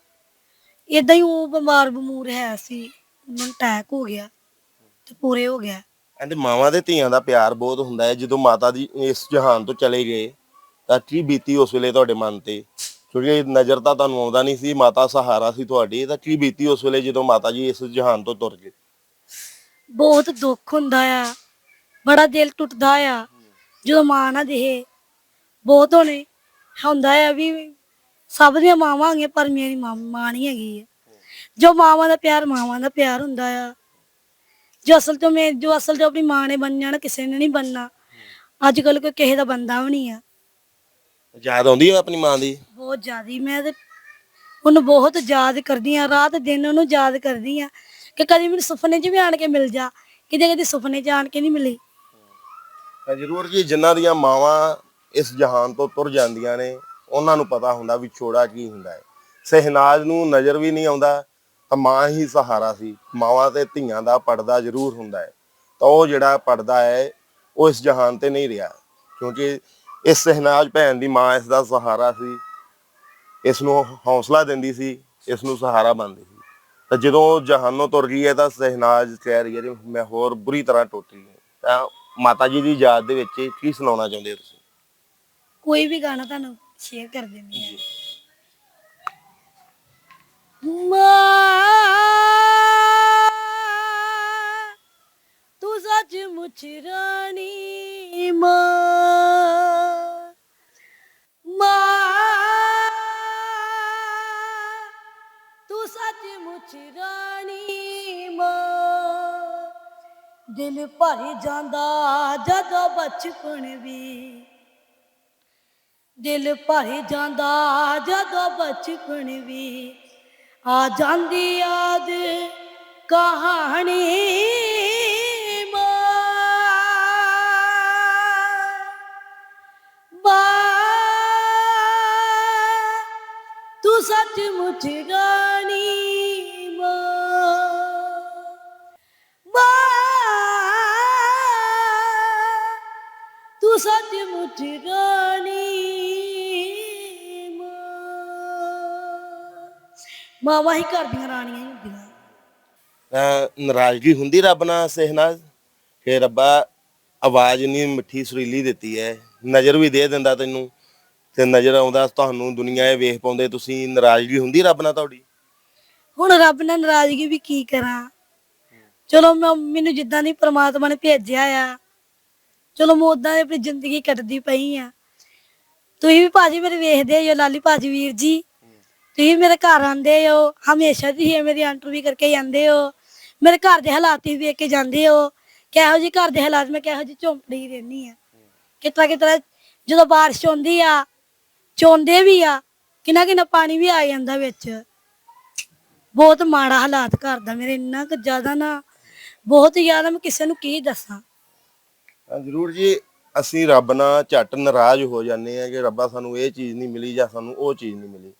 ਇਦਾਂ ਹੀ ਉਹ ਬਿਮਾਰ ਬਮੂਰ ਹੈ ਸੀ ਉਹਨਾਂ ਨੂੰ ਅਟੈਕ ਹੋ ਗਿਆ ਤੇ ਪੂਰੇ ਹੋ ਗਿਆ। ਕਹਿੰਦੇ ਮਾਵਾਂ ਦੇ ਧੀਆਂ ਦਾ ਪਿਆਰ ਬਹੁਤ ਹੁੰਦਾ ਹੈ ਜਦੋਂ ਮਾਤਾ ਜੀ ਇਸ ਜਹਾਨ ਤੋਂ ਚਲੇ ਗਏ ਤਾਂ ਕੀ ਬੀਤੀ ਉਸ ਵੇਲੇ ਤੁਹਾਡੇ ਮਨ ਤੇ? ਕਿਉਂਕਿ ਨਜ਼ਰ ਤਾਂ ਤੁਹਾਨੂੰ ਆਉਂਦਾ ਨਹੀਂ ਸੀ ਮਾਤਾ ਸਹਾਰਾ ਸੀ ਤੁਹਾਡੀ ਤਾਂ ਕੀ ਬੀਤੀ ਉਸ ਵੇਲੇ ਜਦੋਂ ਮਾਤਾ ਜੀ ਇਸ ਜਹਾਨ ਤੋਂ ਤੁਰ ਗਏ? ਬਹੁਤ ਦੁੱਖ ਹੁੰਦਾ ਆ ਬੜਾ ਦਿਲ ਟੁੱਟਦਾ ਆ। ਜਦੋਂ ਮਾਂ ਨਾ ਦੇਹੇ ਬਹੁਤ ਹੋਣੇ ਹੁੰਦਾ ਆ ਵੀ ਸਭ ਦੀਆਂ ਮਾਵਾਂ ਹੈਗੀਆਂ ਪਰ ਮੇਰੀ ਮਾਂ ਮਾਂ ਨਹੀਂ ਹੈਗੀ ਹੈ ਜੋ ਮਾਵਾਂ ਦਾ ਪਿਆਰ ਮਾਵਾਂ ਦਾ ਪਿਆਰ ਹੁੰਦਾ ਆ। ਜੋ ਅਸਲ ਤੋਂ ਮੈਂ ਜੋ ਅਸਲ ਤੋਂ ਆਪਣੀ ਮਾਂ ਨੇ ਬਣ ਜਾਣਾ ਕਿਸੇ ਨੇ ਨਹੀਂ ਬਣਨਾ ਅੱਜ ਕੱਲ ਕੋਈ ਕਿਸੇ ਦਾ ਬੰਦਾ ਵੀ ਨਹੀਂ ਆ। ਯਾਦ ਆਉਂਦੀ ਹੈ ਆਪਣੀ ਮਾਂ ਦੀ? ਬਹੁਤ ਜ਼ਿਆਦੀ। ਮੈਂ ਤੇ ਉਹਨੂੰ ਬਹੁਤ ਯਾਦ ਕਰਦੀ ਆ। ਰਾਤ ਦਿਨ ਉਹਨੂੰ ਯਾਦ ਕਰਦੀ ਆ ਕਿ ਕਦੀ ਮੈਨੂੰ ਸੁਪਨੇ 'ਚ ਵੀ ਆਣ ਕੇ ਮਿਲ ਜਾ ਕਿਤੇ ਕਦੇ ਸੁਪਨੇ 'ਚ ਆਣ ਕੇ ਨਹੀਂ ਮਿਲੀ। ਤਾਂ ਜ਼ਰੂਰ ਜੀ, ਜਿਨ੍ਹਾਂ ਦੀਆਂ ਮਾਵਾਂ ਇਸ ਜਹਾਨ ਤੋਂ ਤੁਰ ਜਾਂਦੀਆਂ ਨੇ, ਉਹਨਾਂ ਨੂੰ ਪਤਾ ਹੁੰਦਾ ਵੀ ਛੋੜਾ ਕੀ ਹੁੰਦਾ ਹੈ। ਸਹਿਨਾਜ ਨੂੰ ਨਜ਼ਰ ਵੀ ਨਹੀਂ ਆਉਂਦਾ, ਤਾਂ ਮਾਂ ਹੀ ਸਹਾਰਾ ਸੀ। ਮਾਵਾਂ ਤੇ ਧੀਆਂ ਦਾ ਪਰਦਾ ਜ਼ਰੂਰ ਹੁੰਦਾ ਹੈ। ਤਾਂ ਉਹ ਜਿਹੜਾ ਪਰਦਾ ਹੈ, ਉਹ ਇਸ ਜਹਾਨ ਤੇ ਨਹੀਂ ਰਿਹਾ। ਕਿਉਂਕਿ ਇਸ ਸਹਿਨਾਜ ਭੈਣ ਦੀ ਮਾਂ ਇਸ ਦਾ ਸਹਾਰਾ ਸੀ। ਇਸ ਨੂੰ ਹੌਸਲਾ ਦਿੰਦੀ ਸੀ, ਇਸ ਨੂੰ ਸਹਾਰਾ ਬਣਦੀ ਸੀ। ਤਾਂ ਜਦੋਂ ਉਹ ਜਹਾਨੋਂ ਤੁਰ ਗਈ ਹੈ, ਤਾਂ ਸਹਿਨਾਜ ਕਹਿ ਰਹੀ ਹੈ ਕਿ ਮੈਂ ਹੋਰ ਬੁਰੀ ਤਰ੍ਹਾਂ ਟੁੱਟ ਗਈ ਹਾਂ। ਤਾਂ ਮਾਤਾ ਜੀ ਦੀ ਯਾਦ ਦੇ ਵਿੱਚ ਕੀ ਸੁਣਾਉਣਾ ਚਾਹੁੰਦੇ ਹੋ ਤੁਸੀਂ? ਕੋਈ ਵੀ ਗਾਣਾ ਤੁਹਾਨੂੰ ਸ਼ੇਅਰ ਕਰ ਦਿੰਦੀ ਆ ਮਾਂ ਤੂੰ ਸੱਚ ਮੁੱਚ ਰਾਣੀ ਮਾਂ। ਮਾਂ ਤੂੰ ਸੱਚ ਮੁੱਚ ਰਾਣੀ ਦਿਲ ਭਰ ਜਾਂਦਾ ਜਦੋਂ ਬਚਪਨ ਵੀ। ਦਿਲ ਭਰ ਜਾਂਦਾ ਜਦੋਂ ਬਚਪਨ ਵੀ। ਆ ਜਾਂਦੀ ਯਾਦ ਕਹਾਣੀ ਮਾਂ। ਬਾ ਤੂੰ ਸੱਚ ਮੁੱਚ ਰਾਣੀ ਤੂੰ ਸੱਚ ਮੁੱਚ ਰਾਣੀ ਮਾਂ ਮਾਵਾਂ ਹੀ ਘਰ ਦੀਆਂ ਰਾਣੀਆਂ ਹੀ ਹੁੰਦੀਆਂ। ਤਾਂ ਨਾਰਾਜ਼ਗੀ ਹੁੰਦੀ ਰੱਬ ਨਾਲ ਸਹਿਨਾਜ ਕਿ ਰੱਬਾ ਆਵਾਜ਼ ਨਹੀਂ ਮਿੱਠੀ ਸੁਰੀਲੀ ਦਿੱਤੀ ਹੈ ਨਜ਼ਰ ਵੀ ਦੇ ਦਿੰਦਾ ਤੈਨੂੰ ਤੇ ਨਜ਼ਰ ਆਉਂਦਾ ਤੁਹਾਨੂੰ ਦੁਨੀਆ ਇਹ ਵੇਖ ਪਾਉਂਦੇ ਤੁਸੀਂ ਨਾਰਾਜ਼ਗੀ ਹੁੰਦੀ ਰੱਬ ਨਾਲ ਤੁਹਾਡੀ? ਹੁਣ ਰੱਬ ਨਾਲ ਨਾਰਾਜ਼ਗੀ ਵੀ ਕੀ ਕਰਾਂ? ਚਲੋ ਮੈਂ ਮੈਨੂੰ ਜਿੱਦਾਂ ਦੀ ਪ੍ਰਮਾਤਮਾ ਨੇ ਭੇਜਿਆ ਆ ਚਲੋ ਮੈਂ ਉਦਾਂ ਆਪਣੀ ਜ਼ਿੰਦਗੀ ਕੱਟਦੀ ਪਈ ਆ। ਤੁਸੀਂ ਵੀ ਭਾਜੀ ਮੇਰੇ ਵੇਖਦੇ ਹੋ, ਲਾਲੀ ਭਾਜੀ ਵੀਰ ਜੀ। ਤੁਸੀਂ ਮੇਰੇ ਘਰ ਆਂਦੇ ਹੋ, ਹਮੇਸ਼ਾ ਤੁਸੀਂ ਮੇਰੀ ਇੰਟਰਵਿਊ ਕਰਕੇ ਜਾਂਦੇ ਹੋ। ਮੇਰੇ ਘਰ ਦੇ ਹਾਲਾਤ ਹੀ ਵੇਖ ਕੇ ਜਾਂਦੇ ਹੋ। ਕਿਹੋ ਜਿਹੇ ਘਰ ਦੇ ਹਾਲਾਤ, ਮੈਂ ਕਿਹੋ ਜਿਹੀ ਝੌਂਪੜੀ ਰਹਿਣੀ ਆ। ਕਿਤਨਾ ਕਿਤਨਾ ਜਦੋਂ ਬਾਰਿਸ਼ ਆਉਂਦੀ ਆ, ਚੋਂਦੇ ਵੀ ਆ, ਕਿੰਨਾ ਕਿੰਨਾ ਪਾਣੀ ਵੀ ਆ ਜਾਂਦਾ ਵਿੱਚ। ਬਹੁਤ ਮਾੜਾ ਹਾਲਾਤ ਘਰ ਦਾ ਮੇਰੇ, ਇੰਨਾ ਕੁ ਜ਼ਿਆਦਾ ਨਾ, ਬਹੁਤ ਜ਼ਿਆਦਾ ਮੈਂ ਕਿਸੇ ਨੂੰ ਕੀ ਦੱਸਾਂ। ਜ਼ਰੂਰ ਜੀ, ਅਸੀਂ ਰੱਬ ਨਾਲ ਝੱਟ ਨਾਰਾਜ਼ ਹੋ ਜਾਂਦੇ ਆ ਕਿ ਰੱਬਾ ਸਾਨੂੰ ਇਹ ਚੀਜ਼ ਨਹੀਂ ਮਿਲੀ ਜਾਂ ਸਾਨੂੰ ਉਹ ਚੀਜ਼ ਨਹੀਂ ਮਿਲੀ।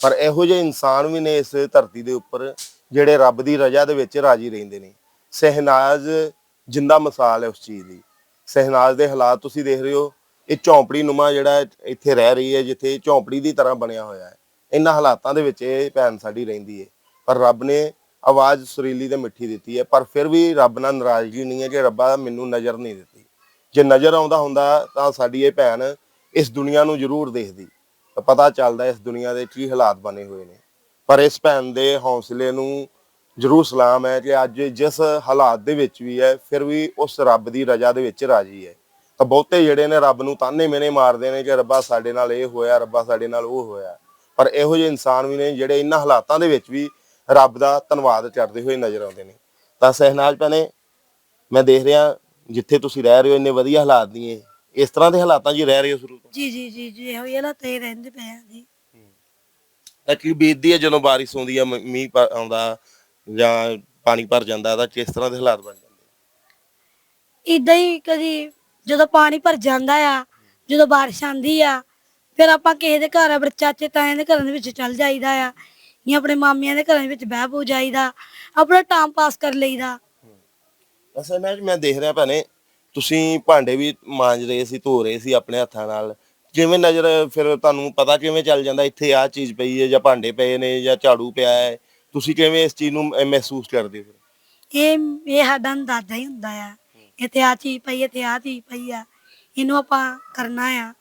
ਪਰ ਇਹੋ ਜਿਹੇ ਇਨਸਾਨ ਵੀ ਨੇ ਇਸ ਧਰਤੀ ਦੇ ਉੱਪਰ ਜਿਹੜੇ ਰੱਬ ਦੀ ਰਜ਼ਾ ਦੇ ਵਿੱਚ ਰਾਜੀ ਰਹਿੰਦੇ ਨੇ। ਸਹਿਨਾਜ਼ ਜਿੰਦਾ ਮਿਸਾਲ ਹੈ ਉਸ ਚੀਜ਼ ਦੀ। ਸਹਿਨਾਜ਼ ਦੇ ਹਾਲਾਤ ਤੁਸੀਂ ਦੇਖ ਰਹੇ ਹੋ, ਇਹ ਝੌਂਪੜੀ ਨੁਮਾ ਜਿਹੜਾ ਇੱਥੇ ਰਹਿ ਰਹੀ ਹੈ, ਜਿੱਥੇ ਝੌਂਪੜੀ ਦੀ ਤਰ੍ਹਾਂ ਬਣਿਆ ਹੋਇਆ ਹੈ। ਇਹਨਾਂ ਹਾਲਾਤਾਂ ਦੇ ਵਿੱਚ ਇਹ ਭੈਣ ਸਾਡੀ ਰਹਿੰਦੀ ਹੈ। ਪਰ ਰੱਬ ਨੇ ਆਵਾਜ਼ ਸੁਰੀਲੀ ਤੇ ਮਿੱਠੀ ਦਿੱਤੀ ਹੈ, ਪਰ ਫਿਰ ਵੀ ਰੱਬ ਨਾਲ ਨਾਰਾਜ਼ਗੀ ਨਹੀਂ ਹੈ ਕਿ ਰੱਬਾ ਮੈਨੂੰ ਨਜ਼ਰ ਨਹੀਂ ਦਿੱਤਾ। ਜੇ ਨਜ਼ਰ ਆਉਂਦਾ ਹੁੰਦਾ ਤਾਂ ਸਾਡੀ ਇਹ ਭੈਣ ਇਸ ਦੁਨੀਆ ਨੂੰ ਜ਼ਰੂਰ ਦੇਖਦੀ। ਤਾਂ ਪਤਾ ਚੱਲਦਾ ਇਸ ਦੁਨੀਆ ਦੇ ਕੀ ਹਾਲਾਤ ਬਣੇ ਹੋਏ ਨੇ। ਪਰ ਇਸ ਭੈਣ ਦੇ ਹੌਸਲੇ ਨੂੰ ਜ਼ਰੂਰ ਸਲਾਮ ਹੈ ਕਿ ਅੱਜ ਜਿਸ ਹਾਲਾਤ ਦੇ ਵਿੱਚ ਵੀ ਹੈ, ਫਿਰ ਵੀ ਉਸ ਰੱਬ ਦੀ ਰਜ਼ਾ ਦੇ ਵਿੱਚ ਰਾਜੀ ਹੈ। ਤਾਂ ਬਹੁਤੇ ਜਿਹੜੇ ਨੇ ਰੱਬ ਨੂੰ ਤਾਨੇ ਮੇਨੇ ਮਾਰਦੇ ਨੇ ਕਿ ਰੱਬਾ ਸਾਡੇ ਨਾਲ ਇਹ ਹੋਇਆ, ਰੱਬਾ ਸਾਡੇ ਨਾਲ ਉਹ ਹੋਇਆ। ਪਰ ਇਹੋ ਜਿਹੇ ਇਨਸਾਨ ਵੀ ਨੇ ਜਿਹੜੇ ਇਹਨਾਂ ਹਾਲਾਤਾਂ ਦੇ ਵਿੱਚ ਵੀ ਰੱਬ ਦਾ ਧੰਨਵਾਦ ਕਰਦੇ ਹੋਏ ਨਜ਼ਰ ਆਉਂਦੇ ਨੇ। ਤਾਂ ਸਹਿਨਾਜ ਭੈਣੇ, ਮੈਂ ਦੇਖ ਰਿਹਾ ਜਿੱਥੇ ਤੁਸੀਂ ਰਹਿ ਰਹੇ ਹੋ ਇੰਨੇ ਵਧੀਆ ਹਾਲਾਤ ਨਹੀਂ ਹੈ ਇਸ ਤਰ੍ਹਾਂ ਦੇ ਹਾਲਾਤਾਂ 'ਚ ਹੀ ਰਹਿ ਰਹੇ ਹੋ ਸ਼ੁਰੂ ਤੋਂ? ਜੀ ਜੀ ਜੀ ਜੀ ਇਹੋ ਜਿਹੇ ਹਾਲਾਤ ਹੀ ਰਹਿੰਦੇ ਪਏ ਆ ਜੀ। ਤਾਂ ਕੀ ਬੀਤਦੀ ਹੈ ਜਦੋਂ ਬਾਰਿਸ਼ ਆਉਂਦੀ ਹੈ ਮ- ਮੀਂਹ ਪ- ਆਉਂਦਾ ਜਾਂ ਪਾਣੀ ਭਰ ਜਾਂਦਾ ਤਾਂ ਕਿਸ ਤਰ੍ਹਾਂ ਦੇ ਹਾਲਾਤ ਬਣ ਜਾਂਦੇ? ਇਦਾਂ ਹੀ ਕਦੀ ਜਦੋਂ ਪਾਣੀ ਭਰ ਜਾਂਦਾ ਆ ਜਦੋਂ ਬਾਰਿਸ਼ ਆਂਦੀ ਆ ਫਿਰ ਆਪਾਂ ਕਿਸੇ ਦੇ ਘਰ ਆਪਣੇ ਚਾਚੇ ਤਾਇਆਂ ਦੇ ਘਰਾਂ ਦੇ ਵਿੱਚ ਚੱਲ ਜਾਈਦਾ ਆ ਜਾਂ ਆਪਣੇ ਮਾਮਿਆਂ ਦੇ ਘਰਾਂ ਦੇ ਵਿੱਚ ਬਹਿ ਬੂ ਜਾਈਦਾ ਆਪਣਾ ਟਾਈਮ ਪਾਸ ਕਰ ਲਈਦਾ। ਅਸਲ ਮੈਂ ਮੈਂ ਦੇਖ ਰਿਹਾ ਭੈਣੇ ਤੁਸੀਂ ਭਾਂਡੇ ਵੀ ਮਾਂਜ ਰਹੇ ਸੀ ਧੋ ਰਹੇ ਸੀ ਆਪਣੇ ਹੱਥਾਂ ਨਾਲ। ਕਿਵੇਂ ਨਜ਼ਰ ਫਿਰ ਤੁਹਾਨੂੰ ਪਤਾ ਕਿਵੇਂ ਚੱਲ ਜਾਂਦਾ ਇੱਥੇ ਆਹ ਚੀਜ਼ ਪਈ ਹੈ ਜਾਂ ਭਾਂਡੇ ਪਏ ਨੇ ਜਾਂ ਝਾੜੂ ਪਿਆ ਹੈ। ਤੁਸੀਂ ਕਿਵੇਂ ਇਸ ਚੀਜ਼ ਨੂੰ ਮਹਿਸੂਸ ਕਰਦੇ ਹੋ ਇਹ ਇਹ ਸਾਡਾ ਅੰਦਾਜ਼ਾ ਹੀ ਹੁੰਦਾ ਆ। ਇੱਥੇ ਆ ਚੀਜ਼ ਪਈ ਇੱਥੇ ਆ ਚੀਜ਼ ਪਈ ਆ। ਇਹਨੂੰ ਆਪਾਂ ਕਰਨਾ ਆ।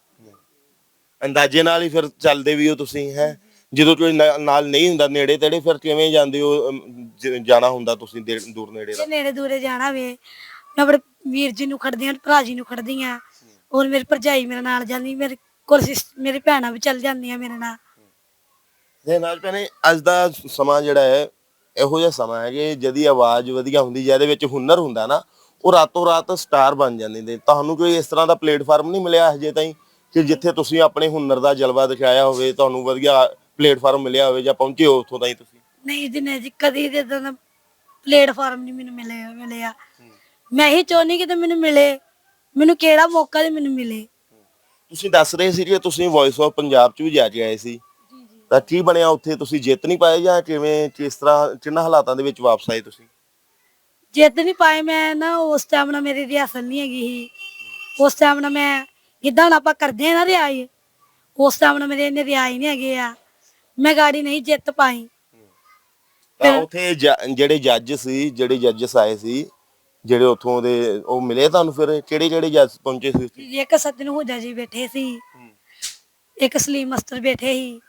ਅੰਦਾਜ਼ੇ ਨਾਲ ਹੀ ਫਿਰ ਚੱਲਦੇ ਵੀ ਹੋ ਤੁਸੀਂ ਹੈ? ਜਦੋਂ ਕੋਈ ਨਾ- ਨਾਲ ਨਹੀਂ ਹੁੰਦਾ ਨੇੜੇ ਤੇੜੇ ਫਿਰ ਕਿਵੇਂ ਜਾਂਦੇ ਹੋ? ਅਮ, ਜ- ਜਾਣਾ ਹੁੰਦਾ ਤੁਸੀਂ ਦੇ- ਦੂਰ ਨੇੜੇ ਦਾ? ਜੇ ਨੇੜੇ ਦੂਰੇ ਜਾਣਾ ਵੇ। ਮੈਂ ਆਪਣੇ ਵੀਰ ਜੀ ਨੂੰ ਖੜਦੀ ਹਾਂ ਭਰਾ ਜੀ ਨੂੰ ਖੜਦੀ ਹਾਂ। ਔਰ ਮੇਰੀ ਭਰਜਾਈ ਮੇਰੇ ਨਾਲ ਜਾਂਦੀ ਮੇਰੇ ਕੋਲ ਸਿਸ- ਮੇਰੀ ਭੈਣਾਂ ਵੀ ਚੱਲ ਜਾਂਦੀਆਂ ਮੇਰੇ ਨਾਲ। ਦੇ ਨਾਲ ਭੈਣੇ ਅੱਜ ਦਾ ਸਮਾਂ ਜਿਹੜਾ ਹੈ ਇਹੋ ਜਿਹਾ ਸਮਾਂ ਹੈ ਕਿ ਜਦੀ ਆਵਾਜ਼ ਵਧੀਆ ਹੁੰਦੀ ਜਿਹਦੇ ਵਿੱਚ ਹੁਨਰ ਹੁੰਦਾ ਨਾ ਉਹ ਰਾਤੋਂ ਰਾਤ ਸਟਾਰ ਬਣ ਜਾਂਦੇ ਨੇ। ਤੁਹਾਨੂੰ ਕੋਈ ਇਸ ਤਰ੍ਹਾਂ ਦਾ ਪਲੇਟਫਾਰਮ ਨਹੀਂ ਮਿਲਿਆ ਹਜੇ ਤਾਈਂ ਕਿ ਜਿੱਥੇ ਤੁਸੀਂ ਆਪਣੇ ਹੁਨਰ ਦਾ ਜਲਵਾ ਦਿਖਾਇਆ ਹੋਵੇ ਤੁਹਾਨੂੰ ਵਧੀਆ ਪਲੇਟਫਾਰਮ ਮਿਲਿਆ ਹੋਵੇ ਜਾਂ ਪਹੁੰਚੇ ਹੋ ਉੱਥੋਂ ਤਾਈਂ ਤੁਸੀਂ? ਨਹੀਂ ਜੀ ਨਹੀਂ ਜੀ ਕਦੀ ਦੇ ਦਾ ਪਲੇਟਫਾਰਮ ਨਹੀਂ ਮੈਨੂੰ ਮਿਲਿਆ ਮਿਲਿਆ। ਮੈਂ ਹੀ ਚਾਹੁੰਦੀ ਕਿ ਤੇ ਮੈਨੂੰ ਮਿਲੇ। ਮੈਨੂੰ ਕਿਹੜਾ ਮੌਕਾ ਤੇ ਮੈਨੂੰ ਮਿਲੇ। ਤੁਸੀਂ ਦੱਸ ਰਹੇ ਸੀ ਕਿ ਤੁਸੀਂ ਵੌਇਸ ਆਫ ਪੰਜਾਬ 'ਚ ਵੀ ਜਾ ਕੇ ਆਏ ਸੀ। ਤਾਂ ਕੀ ਬਣਿਆ ਉੱਥੇ? ਤੁਸੀਂ ਜਿੱਤ ਨਹੀਂ ਪਾਏ ਜਾਂ ਕਿਵੇਂ ਕਿਸ ਤਰ੍ਹਾਂ ਕਿੰਨਾ ਹਾਲਾਤਾਂ ਦੇ ਵਿੱਚ ਵਾਪਸ ਆਏ ਤੁਸੀਂ? ਜਿੱਤ ਨਹੀਂ ਪਾਏ ਮੈਂ ਨਾ ਉਸ ਟਾਈਮ ਨਾਲ ਮੇਰੀ ਰਿਹਾਸਲ ਨਹੀਂ ਹੈਗੀ ਸੀ। ਉਸ ਟਾਈਮ ਨਾਲ ਮੈਂ ਜਿੱਦਾਂ ਹੁਣ ਆਪਾਂ ਕਰਦੇ ਆ ਨਾ ਰਿਆਈ ਉਸ ਟਾਈਮ ਨਾਲ ਮੇਰੇ ਇੰਨੇ ਰਿਆਈ ਨਹੀਂ ਹੈਗੇ ਆ। ਮੈਂ ਗਾੜੀ ਨਹੀਂ ਜਿੱਤ ਪਾਈ। ਤਾਂ ਉੱਥੇ ਜ- ਜਿਹੜੇ ਜੱਜ ਸੀ ਜਿਹੜੇ ਜੱਜਸ ਆਏ ਸੀ ਜਿਹੜੇ ਉੱਥੋਂ ਦੇ ਉਹ ਮਿਲੇ ਤੁਹਾਨੂੰ ਫਿਰ? ਕਿਹੜੇ ਕਿਹੜੇ ਜੱਜ ਪਹੁੰਚੇ ਸੀ ਉੱਥੇ? ਇੱਕ ਸੱਜਣ ਹੁਜਾ ਜੀ ਬੈਠੇ ਸੀ। ਇੱਕ ਸਲੀਮ ਮਸਤਰ ਬੈਠੇ ਸੀ।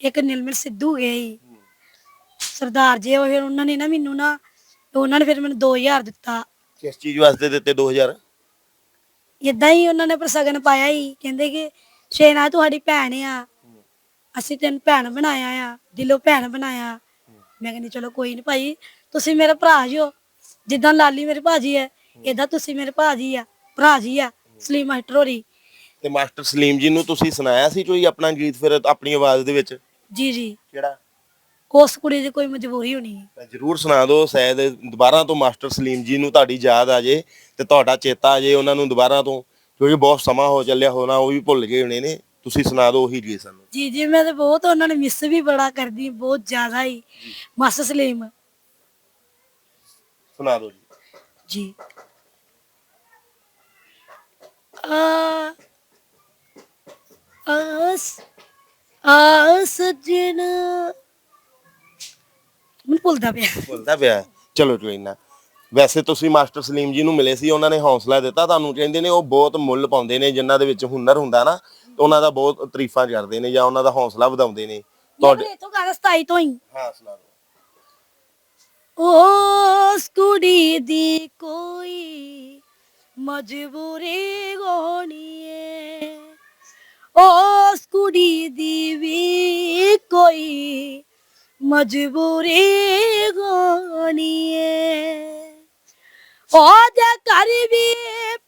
ਇੱਕ ਨਿਲਮਲ ਸਿੱਧੂ ਗਏ ਸੀ। ਸਰਦਾਰ ਜੀ ਉਹ ਫਿਰ ਉਹਨਾਂ ਨੇ ਨਾ ਮੈਨੂੰ ਨਾ ਉਹਨਾਂ ਨੇ ਫਿਰ ਮੈਨੂੰ 2000 ਦਿੱਤਾ। ਕਿਸ ਚੀਜ਼ ਵਾਸਤੇ ਦਿੱਤੇ 2000 ਇਦਾਂ ਹੀ ਉਹਨਾਂ ਨੇ ਪ੍ਰਸਗਨ ਪਾਇਆ ਹੀ ਕਹਿੰਦੇ ਕਿ ਸ਼ੇਨਾ ਤੁਹਾਡੀ ਭੈਣ ਆ। ਅਸੀਂ ਤੈਨੂੰ ਭੈਣ ਬਣਾਇਆ ਆ ਦਿਲੋਂ ਭੈਣ ਬਣਾਇਆ। ਮੈਂ ਕਹਿੰਦੀ ਚਲੋ ਕੋਈ ਨਹੀਂ ਭਾਈ ਤੁਸੀਂ ਮੇਰੇ ਭਰਾ ਜੀ ਹੋ। ਜਿੱਦਾਂ ਲਾਲੀ ਮੇਰੇ ਭਾਜੀ ਹੈ ਇਦਾਂ ਤੁਸੀਂ ਮੇਰੇ ਭਾਜੀ ਆ ਭਰਾ ਜੀ ਆ ਸਲੀਮ ਮਾਸਟਰ ਹੋਰੀ। ਤੇ ਮਾਸਟਰ ਸਲੀਮ ਜੀ ਨੂੰ ਤੁਸੀਂ ਸੁਣਾਇਆ ਸੀ ਕੋਈ ਆਪਣਾ ਗੀਤ ਫਿਰ ਆਪਣੀ ਆਵਾਜ਼ ਦੇ ਵਿੱਚ? ਜੀ ਜੀ। ਕਿਹੜਾ? ਉਸ ਕੁੜੀ ਦੀ ਕੋਈ ਮਜਬੂਰੀ ਹੋਣੀ ਹੈ ਤਾਂ ਜਰੂਰ ਸੁਣਾ ਦਿਓ ਸ਼ਾਇਦ ਦੁਬਾਰਾ ਤੋਂ ਮਾਸਟਰ ਸਲੀਮ ਜੀ ਨੂੰ ਤੁਹਾਡੀ ਯਾਦ ਆ ਜੇ ਤੇ ਤੁਹਾਡਾ ਚੇਤਾ ਆ ਜੇ ਉਹਨਾਂ ਨੂੰ ਦੁਬਾਰਾ ਤੋਂ ਕਿਉਂਕਿ ਬਹੁਤ ਸਮਾਂ ਹੋ ਚੱਲਿਆ ਹੋਣਾ ਉਹ ਵੀ ਭੁੱਲ ਗਏ ਹੋਣੇ ਨੇ। ਤੁਸੀਂ ਸੁਣਾ ਦਿਓ ਉਹੀ ਗੀਤ ਸਾਨੂੰ। ਜੀ ਜੀ ਮੈਂ ਤੇ ਬਹੁਤ ਉਹਨਾਂ ਨੇ ਮਿਸ ਵੀ ਬੜਾ ਕਰਦੀ ਬਹੁਤ ਜ਼ਿਆਦਾ ਹੀ। ਮਸ ਸਲੀਮ। ਸੁਣਾ ਦਿਓ ਜੀ। ਜੀ। ਆ ਆਸ ਆਸ ਜਿਨ। ਮੈਨੂੰ ਭੁੱਲਦਾ ਪਿਆ। ਭੁੱਲਦਾ ਪਿਆ। ਚਲੋ ਕੋਈ ਨਾ ਵੈਸੇ ਤੁਸੀਂ ਮਾਸਟਰ ਸਲੀਮ ਜੀ ਨੂੰ ਮਿਲੇ ਸੀ ਉਹਨਾਂ ਨੇ ਹੌਸਲਾ ਦਿੱਤਾ। ਤੁਹਾਨੂੰ ਕਹਿੰਦੇ ਨੇ ਉਹ ਬਹੁਤ ਮੁੱਲ ਪਾਉਂਦੇ ਨੇ ਜਿਨ੍ਹਾਂ ਦੇ ਵਿੱਚ ਹੁਨਰ ਹੁੰਦਾ ਨਾ। ਉਹਨਾਂ ਦਾ ਬਹੁਤ ਤਾਰੀਫਾਂ ਕਰਦੇ ਨੇ ਜਾਂ ਉਹਨਾਂ ਦਾ ਹੌਸਲਾ ਵਧਾਉਂਦੇ ਨੇ। ਤੁਹਾਡੇ ਤੁਹਾਡੇ ਇਥੋਂ ਗਾ 27 ਤੋਂ ਹੀ। ਹਾਂ ਸੁਣਾ ਦਿਓ। ਉਸ ਕੁੜੀ ਦੀ ਕੋਈ ਮਜਬੂਰੀ ਹੋਣੀ ਏ। ਉਸ ਕੁੜੀ ਦੀ ਵੀ ਕੋਈ ਮਜਬੂਰੀ ਹੋਣੀ ਏ। ਉਹ ਜੇ ਘਰ ਵੀ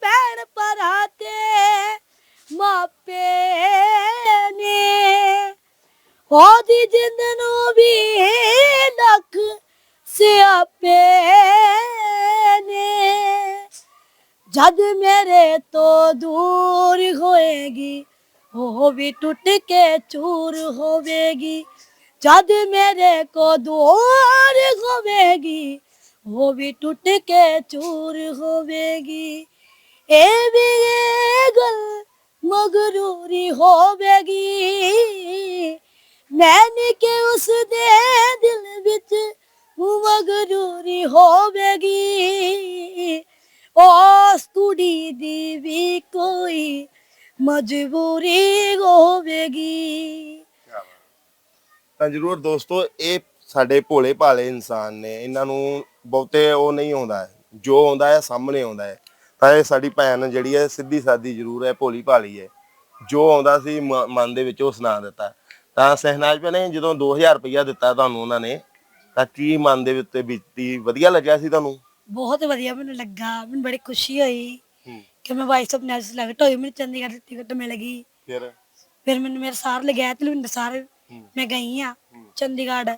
ਭੈਣ ਭਰਾ ਤੇ ਮਾਪੇ ਨੇ। ਉਹਦੀ ਜਿੰਦ ਨੂੰ ਵੀ ਲੱਖ ਸਿਆਪੇ ਨੇ। ਜਦ ਮੇਰੇ ਤੋਂ ਦੂਰ ਹੋਏਗੀ, ਉਹ ਵੀ ਟੁੱਟ ਕੇ ਚੂਰ ਹੋਵੇਗੀ। ਜਦ ਮੇਰੇ ਕੋ ਦੂਰ ਹੋਵੇਗੀ, ਉਹ ਵੀ ਟੁੱਟ ਕੇ ਚੂਰ ਹੋਵੇਗੀ। ਇਹ ਵੀ ਇਹ ਗੱਲ ਮਗਰੂਰੀ ਹੋਵੇਗੀ। ਮੈਨੇ ਕਿ ਉਸ ਦੇ ਦਿਲ ਵਿੱਚ ਮਗਰੂਰੀ ਹੋਵੇਗੀ। ਉਸ ਕੁੜੀ ਦੀ ਵੀ ਕੋਈ ਮਜਬੂਰੀ ਹੋਵੇਗੀ। ਤਾਂ ਜਰੂਰ ਦੋਸਤੋ, ਇਹ ਸਾਡੇ ਭੋਲੇ ਭਾਲੇ ਇਨਸਾਨ ਨੇ, ਇਹਨਾਂ ਨੂੰ ਬਹੁਤੇ ਉਹ ਨਹੀਂ ਆਉਂਦਾ। ਜੋ ਆਉਂਦਾ ਹੈ, ਸਾਹਮਣੇ ਆਉਂਦਾ ਹੈ। ਤਾਂ ਇਹ ਸਾਡੀ ਭੈਣ ਜਿਹੜੀ ਹੈ ਸਿੱਧੀ ਸਾਦੀ ਜ਼ਰੂਰ ਹੈ ਭੋਲੀ ਭਾਲੀ ਹੈ। ਜੋ ਆਉਂਦਾ ਸੀ ਮਨ ਦੇ ਵਿੱਚ ਉਹ ਸੁਣਾ ਦਿੱਤਾ। ਤਾਂ ਸਹਿਨਾਜ ਭੈਣੇ ਜਦੋਂ 2000 ਰੁਪਇਆ ਦਿੱਤਾ ਤੁਹਾਨੂੰ ਉਹਨਾਂ ਨੇ ਤਾਂ ਕੀ ਮਨ ਦੇ ਉੱਤੇ ਬੀਤੀ ਵਧੀਆ ਲੱਗਿਆ ਸੀ ਤੁਹਾਨੂੰ? ਬਹੁਤ ਵਧੀਆ ਮੈਨੂੰ ਲੱਗਾ ਮੈਨੂੰ ਬੜੀ ਖੁਸ਼ੀ ਹੋਈ ਕਿ ਮੈਂ ਵਾਈਸ ਆਫ ਨੈਸ਼ਨਲ ਸਿਲੈਕਟ ਹੋਈ ਮੈਨੂੰ ਚੰਡੀਗੜ੍ਹ ਦੀ ਟਿਕਟ ਮਿਲ ਗਈ। ਫਿਰ? ਫਿਰ ਮੈਨੂੰ ਮੇਰੇ ਸਾਰ ਲਗਾਇਆ ਤਲਵਿੰਦਰ ਸਾਰ ਮੈਂ ਗਈ ਆ ਚੰਡੀਗੜ੍ਹ।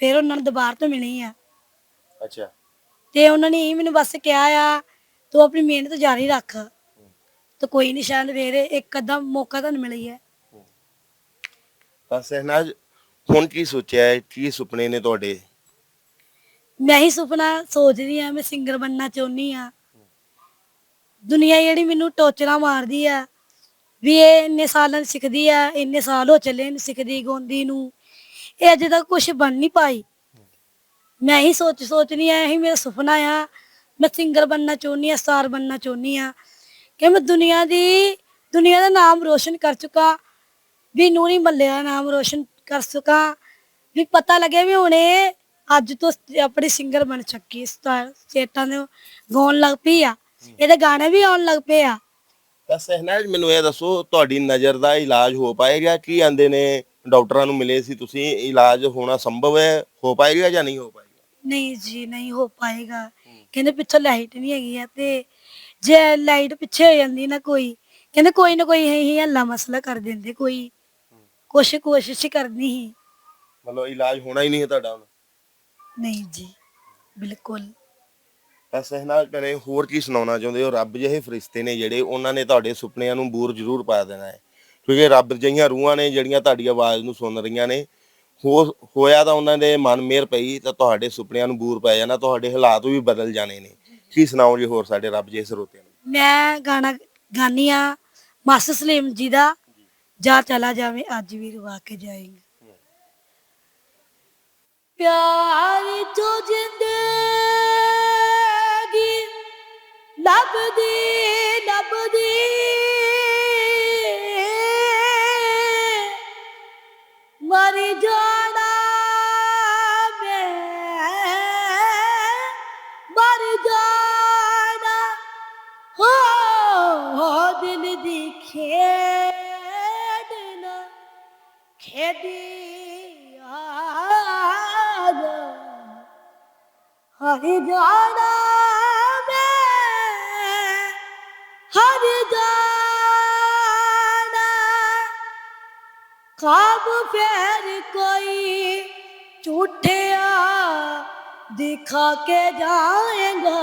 ਫਿਰ ਉਹਨਾਂ ਨੂੰ ਦੁਬਾਰ ਤੋਂ ਮਿਲੀ ਆ ਅੱਛਾ। ਤੇ ਉਹਨਾਂ ਨੇ ਇਹ ਮੈਨੂੰ ਬਸ ਕਿਹਾ ਆ ਤੂੰ ਆਪਣੀ ਮਿਹਨਤ ਜਾਰੀ ਰੱਖ। ਤੇ ਕੋਈ ਨਹੀਂ ਸ਼ਾਇਦ ਫੇਰ ਇੱਕ ਅੱਧਾ ਮੌਕਾ ਤੁਹਾਨੂੰ ਮਿਲ ਹੈ ਤਾਂ ਸਹਿਨਾਜ ਹੁਣ ਕੀ ਸੋਚਿਆ ਹੈ ਕੀ ਸੁਪਨੇ ਨੇ ਤੁਹਾਡੇ? ਮੈਂ ਹੀ ਸੁਪਨਾ ਸੋਚਦੀ ਆ ਮੈਂ ਸਿੰਗਰ ਬਣਨਾ ਚਾਹੁੰਦੀ ਆ ਦੁਨੀਆ ਜਿਹੜੀ ਮੈਨੂੰ ਟੋਚਰਾ ਮਾਰਦੀ ਆ ਵੀ ਇਹ ਇੰਨੇ ਸਾਲਾਂ ਸਿੱਖਦੀ ਆ ਇੰਨੇ ਸਾਲ ਹੋ ਚੱਲੇ ਇਹਨੂੰ ਸਿੱਖਦੀ ਗਾਉਂਦੀ ਨੂੰ। ਇਹ ਅਜੇ ਤੱਕ ਕੁਝ ਬਣ ਨਹੀਂ ਪਾਈ। ਮੈਂ ਹੀ ਸੋਚ ਸੋਚਨੀ ਆ ਇਹੀ ਮੇਰਾ ਸੁਪਨਾ ਆ ਮੈਂ ਸਿੰਗਰ ਬਣਨਾ ਚਾਹੁੰਦੀ ਆ ਸਟਾਰ ਬਣਨਾ ਚਾਹੁੰਦੀ ਆ ਕਿ ਮੈਂ ਦੁਨੀਆ ਦੀ ਦੁਨੀਆ ਦਾ ਨਾਮ ਰੋਸ਼ਨ ਕਰ ਚੁੱਕਾ ਵੀ ਨੂਰੀ ਮੱਲੇ ਦਾ ਨਾਮ ਰੋਸ਼ਨ ਕਰ ਚੁੱਕਾ ਵੀ ਪਤਾ ਲੱਗੇ ਵੀ ਹੁਣ ਅੱਜ ਤੋਂ ਆਪਣੀ ਸਿੰਗਰ ਬਣ ਚੱਕੀ ਸਟਾਰ ਸਟੇਟਾਂ ਦੇ ਗਾਉਣ ਲੱਗ ਪਈ ਆ। ਇਹਦੇ ਗਾਣੇ ਵੀ ਆਉਣ ਲੱਗ ਪਏ ਆ। ਤਾਂ ਸਹਿਨਾਜ ਮੈਨੂੰ ਇਹ ਦੱਸੋ ਤੁਹਾਡੀ ਨਜ਼ਰ ਦਾ ਇਲਾਜ ਹੋ ਪਾਏਗਾ ਕੀ ਆਂਦੇ ਨੇ ਡਾਕਟਰਾਂ ਨੂੰ ਮਿਲੇ ਸੀ ਤੁਸੀਂ ਇਲਾਜ ਹੋਣਾ ਸੰਭਵ ਹੈ ਹੋ ਪਾਏਗਾ ਜਾਂ ਨਹੀਂ ਹੋ ਪਾਏਗਾ? ਨਹੀਂ ਜੀ ਨਹੀਂ ਹੋ ਪਾਏਗਾ। ਕਹਿੰਦੇ ਪਿੱਛੋਂ ਲਾਈਟ ਨਹੀਂ ਹੈਗੀ ਆ ਤੇ ਜੇ ਲਾਈਟ ਪਿੱਛੇ ਹੋ ਜਾਂਦੀ ਨਾ ਕੋਈ ਕਹਿੰਦੇ ਕੋਈ ਨਾ ਕੋਈ ਹੀ ਹੱਲਾ ਮਸਲਾ ਕਰ ਦਿੰਦੇ ਕੋਈ ਕੁਛ ਕੋਸ਼ਿਸ਼ ਕਰਨੀ ਹੀ ਮਤਲਬ ਇਲਾਜ ਹੋਣਾ ਹੀ ਨਹੀਂ ਹੈ ਤੁਹਾਡਾ ਹੁਣ। ਨਹੀਂ ਜੀ ਬਿਲਕੁਲ। ਐਸੇ ਨਾਲ ਕਰੇ ਹੋਰ ਕੀ ਸੁਣਾਉਣਾ ਚਾਹੁੰਦੇ ਹੋ? ਰੱਬ ਜਿਹੇ ਫਰਿਸ਼ਤੇ ਨੇ ਜਿਹੜੇ ਉਹਨਾਂ ਨੇ ਤੁਹਾਡੇ ਸੁਪਨਿਆਂ ਨੂੰ ਬੂਰ ਜ਼ਰੂਰ ਪਾ ਦੇਣਾ ਹੈ। ਕਿਉਂਕਿ ਰੱਬ ਜਿਹੀਆਂ ਰੂਹਾਂ ਨੇ ਜਿਹੜੀਆਂ ਤੁਹਾਡੀ ਆਵਾਜ਼ ਨੂੰ ਸੁਣ ਰਹੀਆਂ ਨੇ ਹੋ ਹੋਇਆ ਤਾਂ ਉਹਨਾਂ ਦੇ ਮਨ ਮੇਰ ਪਈ, ਤਾਂ ਤੁਹਾਡੇ ਸੁਪਨਿਆਂ ਨੂੰ ਬੂਰ ਪੈ ਜਾਣਾ, ਤੁਹਾਡੇ ਹਾਲਾਤ ਵੀ ਬਦਲ ਜਾਣੇ ਨੇ। ਕੀ ਸੁਣਾਓ ਜੀ ਹੋਰ ਸਾਡੇ ਰੱਬ ਜਿਹੇ ਸਰੋਤਿਆਂ ਨੂੰ? ਮੈਂ ਗਾਣਾ ਗਾਨੀ ਆ, ਮਾਸਟਰ ਸਲੀਮ ਜੀ ਦਾ, ਜਾ ਚਲਾ ਜਾਵੇ, ਅੱਜ ਵੀ ਰਵਾ ਕੇ ਜਾਏਗਾ। ਪਿਆਰ ਜੋ ਜ਼ਿੰਦਗੀ, ਲੱਭਦੀ ਲੱਭਦੀ। ਮਰ ਜਾਣਾ ਹਰ ਜਾਣਾ ਮੈਂ, ਹਰ ਜਾਣਾ। ਖਾਬ ਫੇਰ ਕੋਈ ਝੂਠਿਆ ਦਿਖਾ ਕੇ ਜਾਏਗਾ।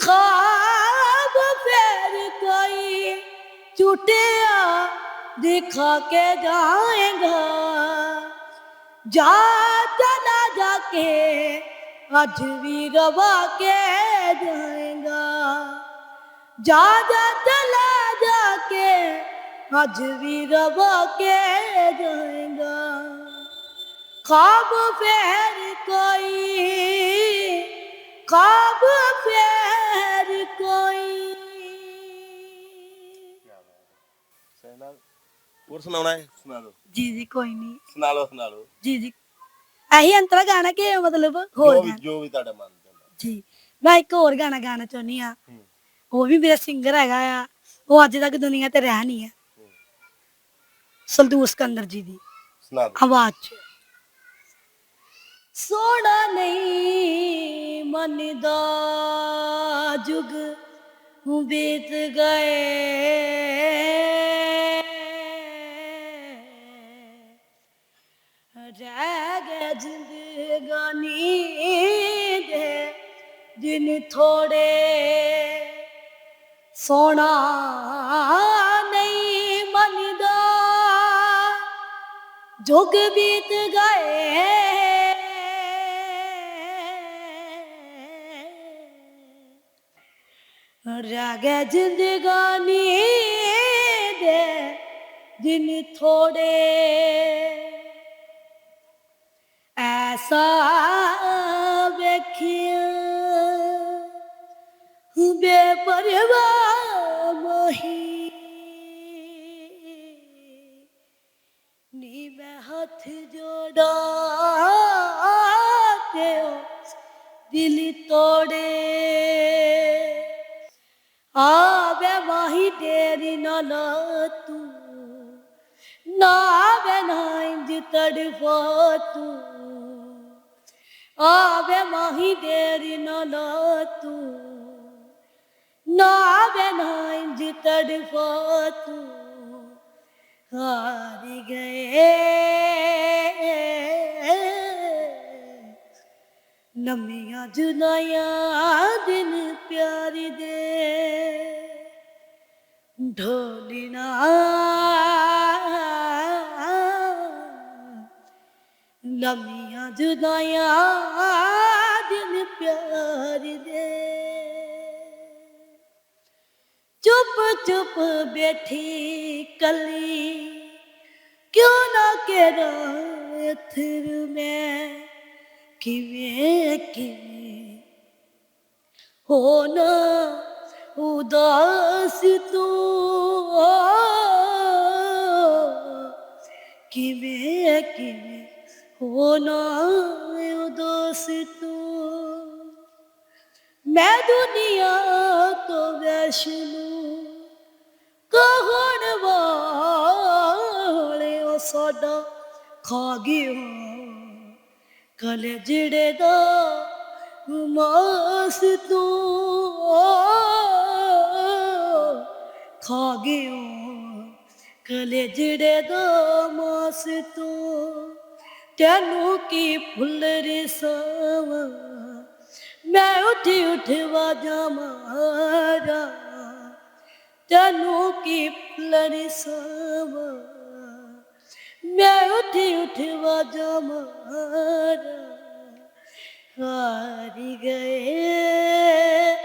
ਖਾਬ ਫੇਰ ਕੋਈ ਝੂਠਿਆ ਦਿਖਾ ਕੇ ਜਾਏਗਾ ਜਾ ਚਲਾ ਜਾ ਕੇ ਅੱਜ ਵੀ ਰਵਾ ਕੇ ਜਾਏਗਾ ਜਾ ਜਾ ਚਲਾ ਜਾ ਕੇ ਅੱਜ ਵੀ ਰਵਾ ਕੇ ਜਾਏਗਾ ਖਾਬ ਫੇਰ ਕੋਈ ਖਾਬ ਹੋਰ ਸੁਣਾਉਣਾ ਹੈ? ਸੁਣਾ ਦਿਓ। ਜੀ ਜੀ ਕੋਈ ਨਹੀਂ। ਸੁਣਾ ਲਓ ਸੁਣਾ ਲਓ। ਜੀ ਜੀ ਇਹੀ ਅੰਤਰਾ ਗਾਣਾ ਕਿ ਮਤਲਬ? ਹੋਰ ਜੋ ਵੀ ਗਾਣਾ। ਜੋ ਵੀ ਤੁਹਾਡਾ ਮਨ ਚਾਹੁੰਦਾ ਜੀ ਮੈਂ ਇੱਕ ਹੋਰ ਗਾਣਾ ਗਾਣਾ ਚਾਹੁੰਦੀ ਆ ਹੂੰ। ਉਹ ਵੀ ਮੇਰਾ ਸਿੰਗਰ ਹੈਗਾ ਆ। ਉਹ ਅੱਜ ਤੱਕ ਦੁਨੀਆ ਤੇ ਰਹਿ ਨਹੀਂ ਹੈ। ਸਲਦੂਰ ਸਿਕੰਦਰ ਜੀ ਦੀ। ਸੁਣਾ ਦਿਓ। ਆਵਾਜ਼ ਚ। ਸੋਣਾ ਨਹੀਂ ਮਨ ਦਾ ਜੁਗ ਹੂੰ ਬੀਤ ਗਏ। ਦਿਨ ਥੋੜੇ ਸੋਣਾ ਨਹੀਂ ਮੰਨਦਾ। ਜੁਗ ਬੀਤ ਗਏ। ਰਹਿ ਗਏ ਜ਼ਿੰਦਗਾਨੀ ਦੇ ਦਿਨ ਥੋੜੇ। ਐਸਾ ਤੇਰੀ ਨਾਲ ਤੂੰ ਨਾ ਵੇ ਨਾ ਇੰਜ ਤੜਫੋ ਤੂੰ ਆਵੇ ਮਾਹੀ ਤੇਰੀ ਨਾਲ ਤੂੰ ਨਾ ਵੇ ਨਾ ਇੰਜ ਤੜਫੋ ਤੂੰ ਹਾਰ ਗਏ ਲੰਮੀਆਂ ਜੁਦਾਈਆਂ ਦਿਨ ਪਿਆਰੀ ਦੇ ਢੋਲਣਾ ਲੰਮੀਆਂ ਜੁਦਾਈਆਂ ਦਿਨ ਪਿਆਰੀ ਦੇ ਚੁੱਪ ਚੁੱਪ ਬੈਠੀ ਕੱਲੀ ਕਿਉਂ ਨਾ ਕਰਾਂ ਥਿਰ ਮੈਂ ਕਿਵੇਂ ਕਿਵੇਂ ਹੋ ਨਾ ਉਦਾਸ ਤੂੰ ਕਿਵੇਂ ਕਿਵੇਂ ਹੋ ਨਾ ਉਦਾਸ ਤੂੰ ਮੈਂ ਦੁਨੀਆ ਤੋਂ ਵੈਸ਼ਨੂੰ ਕਹਣ ਵਾਲੇ ਸਾਡਾ ਖਾ ਗਿਆ ਕਲੇ ਜਿਹੜੇ ਦਾ ਮਾਸ ਤੂੰ ਖਾ ਗਿਓ ਕਲੇ ਜਿਹੜੇ ਦਾ ਮਾਸ ਤੋਂ, ਤੈਨੂੰ ਕੀ ਫੁੱਲ ਰਸਾਵਾ? ਮੈਂ ਉੱਠ ਉੱਠ ਵਾਜਾਂ ਤੈਨੂੰ ਕੀ ਫੁੱਲ ਰਸਾਵਾ? ਮੈਂ ਉੱਠ ਉੱਠ ਵਾਜਾਂ ਮਾਰਾ ਗਏ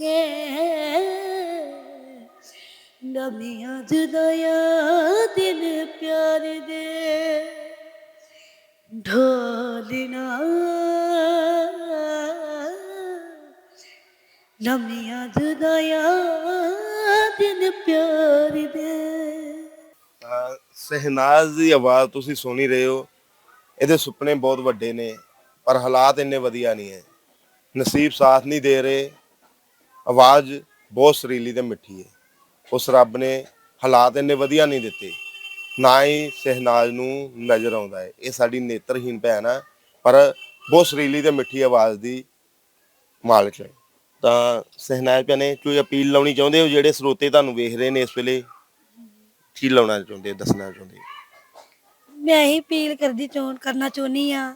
ਗਏ। ਨਵੀਆਂ ਜੁਦਾਈਆਂ ਦਿਨ ਪਿਆਰ ਦੇ। ਢੋਲਣਾ ਨਵੀਆਂ ਜੁਦਾਈਆਂ ਦਿਨ ਪਿਆਰ ਦੇ। ਸਹਿਨਾਜ਼ ਦੀ ਆਵਾਜ਼ ਤੁਸੀਂ ਸੁਣੀ ਰਹੇ ਹੋ। ਇਹਦੇ ਸੁਪਨੇ ਬਹੁਤ ਵੱਡੇ ਨੇ, ਪਰ ਹਾਲਾਤ ਇੰਨੇ ਵਧੀਆ ਨਹੀਂ ਹੈ। ਨਸੀਬ ਸਾਥ ਨਹੀਂ ਦੇ ਰਹੇ। ਆਵਾਜ਼ ਬਹੁਤ ਸੁਰੀਲੀ ਤੇ ਮਿੱਠੀ ਹੈ। ਉਸ ਰੱਬ ਨੇ ਹਾਲਾਤ ਇੰਨੇ ਵਧੀਆ ਨਹੀਂ ਦਿੱਤੇ। ਨਾ ਹੀ ਸਹਿਨਾਜ਼ ਨੂੰ ਨਜ਼ਰ ਆਉਂਦਾ ਹੈ। ਇਹ ਸਾਡੀ ਨੇਤਰਹੀਨ ਭੈਣ ਹੈ ਪਰ ਬਹੁਤ ਸੁਰੀਲੀ ਤੇ ਮਿੱਠੀ ਆਵਾਜ਼ ਦੀ ਮਾਲਕ ਹੈ। ਤਾਂ ਸਹਿਨਾਜ਼ ਭੈਣੇ ਕੋਈ ਅਪੀਲ ਲਾਉਣੀ ਚਾਹੁੰਦੇ ਹੋ? ਜਿਹੜੇ ਸਰੋਤੇ ਤੁਹਾਨੂੰ ਵੇਖ ਰਹੇ ਨੇ ਇਸ ਵੇਲੇ ਕੀ ਲਾਉਣਾ ਚਾਹੁੰਦੇ ਹੋ, ਦੱਸਣਾ ਚਾਹੁੰਦੇ? ਹੋ? ਮੈਂ ਹੀ ਅਪੀਲ ਕਰਦੀ ਚੋਣ ਕਰਨਾ ਚਾਹੁੰਦੀ ਆ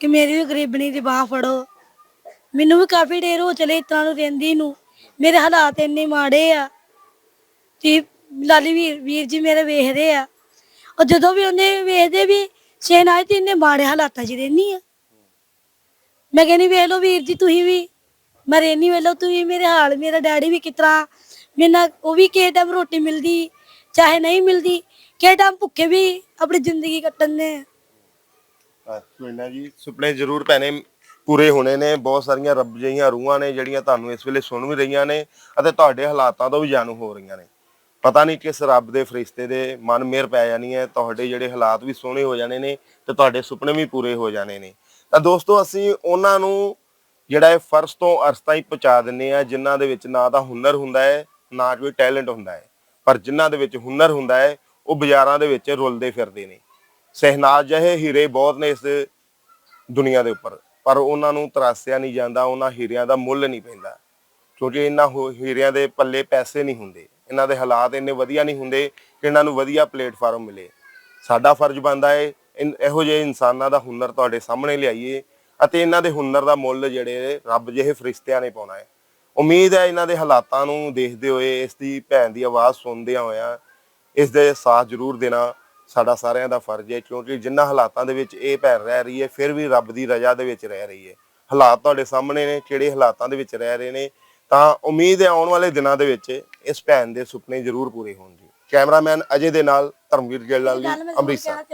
ਕਿ ਮੇਰੀ ਵੀ ਗਰੀਬਣੀ ਦੀ ਬਾਹ ਫੜੋ। ਮੈਨੂੰ ਵੀ ਕਾਫੀ ਦੇਰ ਹੋ ਚਲੇ ਇਸ ਨੂੰ ਰਹਿੰਦੀ ਨੂੰ। ਮੇਰੇ ਹਾਲਾਤ ਇੰਨੇ ਮਾੜੇ ਆ। ਤੇ ਲਾਲੀ ਵੀਰ ਵੀਰ ਜੀ ਮੇਰੇ ਵੇਖਦੇ ਆ। ਉਹ ਜਦੋਂ ਵੀ ਉਹਨੇ ਵੇਖਦੇ ਵੀ ਸ਼ੇਨਾਜ ਤੇ ਮਾੜੇ ਹਾਲਾਤਾਂ 'ਚ ਰਹਿੰਦੀ ਆ। ਮੈਂ ਕਹਿੰਦੀ ਵੇਖ ਲਓ ਵੀਰ ਜੀ ਤੁਸੀਂ ਵੀ ਮੈਂ ਰਹਿੰਦੀ ਵੇਖ ਲਓ ਤੁਸੀਂ ਮੇਰੇ ਹਾਲ ਮੇਰਾ ਡੈਡੀ ਵੀ ਕਿਸ ਤਰ੍ਹਾਂ ਉਹ ਵੀ ਕਿਸੇ ਟਾਈਮ ਰੋਟੀ ਮਿਲਦੀ ਚਾਹੇ ਨਹੀਂ ਮਿਲਦੀ ਕਿਸੇ ਟਾਈਮ ਭੁੱਖੇ ਵੀ ਆਪਣੀ ਜ਼ਿੰਦਗੀ ਕੱਟਣ ਨੇ। ਹਾਂ, ਜੀ। ਸੁਪਨੇ ਜ਼ਰੂਰ ਭੈਣੇ ਪੂਰੇ ਹੋਣੇ ਨੇ। ਬਹੁਤ ਸਾਰੀਆਂ ਰੱਬ ਜਿਹੀਆਂ ਰੂਹਾਂ ਨੇ ਜਿਹੜੀਆਂ ਤੁਹਾਨੂੰ ਇਸ ਵੇਲੇ ਸੁਣ ਵੀ ਰਹੀਆਂ ਨੇ ਅਤੇ ਤੁਹਾਡੇ ਹਾਲਾਤਾਂ ਤੋਂ ਵੀ ਜਾਣੂ ਹੋ ਰਹੀਆਂ ਨੇ। ਪਤਾ ਨਹੀਂ ਕਿਸ ਰੱਬ ਦੇ ਫਰਿਸ਼ਤੇ ਦੇ ਮਨ ਮਿਹਰ ਪੈ ਜਾਣੀ ਹੈ, ਤੁਹਾਡੇ ਜਿਹੜੇ ਹਾਲਾਤ ਵੀ ਸੋਹਣੇ ਹੋ ਜਾਣੇ ਨੇ ਤੇ ਤੁਹਾਡੇ ਸੁਪਨੇ ਵੀ ਪੂਰੇ ਹੋ ਜਾਣੇ ਨੇ। ਤਾਂ ਦੋਸਤੋ, ਅਸੀਂ ਉਹਨਾਂ ਨੂੰ ਜਿਹੜਾ ਇਹ ਫਰਜ਼ ਤੋਂ ਅਰਸ਼ ਤਾਈਂ ਪਹੁੰਚਾ ਦਿੰਨੇ ਆ, ਜਿਨ੍ਹਾਂ ਦੇ ਵਿੱਚ ਨਾ ਤਾਂ ਹੁਨਰ ਹੁੰਦਾ ਹੈ, ਨਾ ਕੋਈ ਟੈਲੈਂਟ ਹੁੰਦਾ ਹੈ। ਪਰ ਜਿਨ੍ਹਾਂ ਦੇ ਵਿੱਚ ਹੁਨਰ ਹੁੰਦਾ ਹੈ, ਉਹ ਬਾਜ਼ਾਰਾਂ ਦੇ ਵਿੱਚ ਰੁਲਦੇ ਫਿਰਦੇ ਨੇ। ਸਹਿਨਾਜ਼ ਜਿਹੇ ਹੀਰੇ ਬਹੁਤ ਨੇ ਇਸ ਦੁਨੀਆ ਦੇ ਉੱਪਰ, ਪਰ ਉਹਨਾਂ ਨੂੰ ਤਰਾਸਿਆ ਨਹੀਂ ਜਾਂਦਾ, ਉਹਨਾਂ ਹੀਰਿਆਂ ਦਾ ਮੁੱਲ ਨਹੀਂ ਪੈਂਦਾ, ਕਿਉਂਕਿ ਇਹਨਾਂ ਹੋ- ਹੀਰਿਆਂ ਦੇ ਪੱਲੇ ਪੈਸੇ ਨਹੀਂ ਹੁੰਦੇ। ਇਹਨਾਂ ਦੇ ਹਾਲਾਤ ਇੰਨੇ ਵਧੀਆ ਨਹੀਂ ਹੁੰਦੇ ਕਿ ਇਹਨਾਂ ਨੂੰ ਵਧੀਆ ਪਲੇਟਫਾਰਮ ਮਿਲੇ। ਸਾਡਾ ਫਰਜ਼ ਬਣਦਾ ਹੈ ਇਹੋ ਜਿਹੇ ਇਨਸਾਨਾਂ ਦਾ ਹੁਨਰ ਤੁਹਾਡੇ ਸਾਹਮਣੇ ਲਿਆਈਏ ਅਤੇ ਇਹਨਾਂ ਦੇ ਹੁਨਰ ਦਾ ਮੁੱਲ ਜਿਹੜੇ ਰੱਬ ਜਿਹੇ ਫਰਿਸ਼ਤਿਆਂ ਨੇ ਪਾਉਣਾ ਹੈ ਉਮੀਦ ਹੈ ਇਹਨਾਂ ਦੇ ਹਾਲਾਤਾਂ ਨੂੰ ਦੇਖਦੇ ਹੋਏ, ਇਸ ਦੀ ਭੈਣ ਦੀ ਆਵਾਜ਼ ਸੁਣਦਿਆਂ ਹੋਇਆਂ, ਇਸ ਦੇ ਸਾਥ ਜ਼ਰੂਰ ਦੇਣਾ ਸਾਡਾ ਸਾਰਿਆਂ ਦਾ ਫਰਜ਼ ਹੈ ਕਿਉਂਕਿ ਜਿੰਨਾ ਹਾਲਾਤਾਂ ਦੇ ਵਿੱਚ ਇਹ ਭੈਣ ਰਹਿ ਰਹੀ ਹੈ ਫਿਰ ਵੀ ਰੱਬ ਦੀ ਰਜ਼ਾ ਦੇ ਵਿੱਚ ਰਹਿ ਰਹੀ ਹੈ ਹਾਲਾਤ ਤੁਹਾਡੇ ਸਾਹਮਣੇ ਨੇ, ਕਿਹੜੇ ਹਾਲਾਤਾਂ ਦੇ ਵਿੱਚ ਰਹਿ ਰਹੇ ਨੇ ਤਾਂ ਉਮੀਦ ਹੈ ਆਉਣ ਵਾਲੇ ਦਿਨਾਂ ਦੇ ਵਿੱਚ ਇਸ ਭੈਣ ਦੇ ਸੁਪਨੇ ਜ਼ਰੂਰ ਪੂਰੇ ਹੋਣ ਜੀ ਕੈਮਰਾਮੈਨ ਅਜੇ ਦੇ ਨਾਲ ਧਰਮਵੀਰ ਗਿੱਲ ਲਈ ਅੰਮ੍ਰਿਤਸਰ।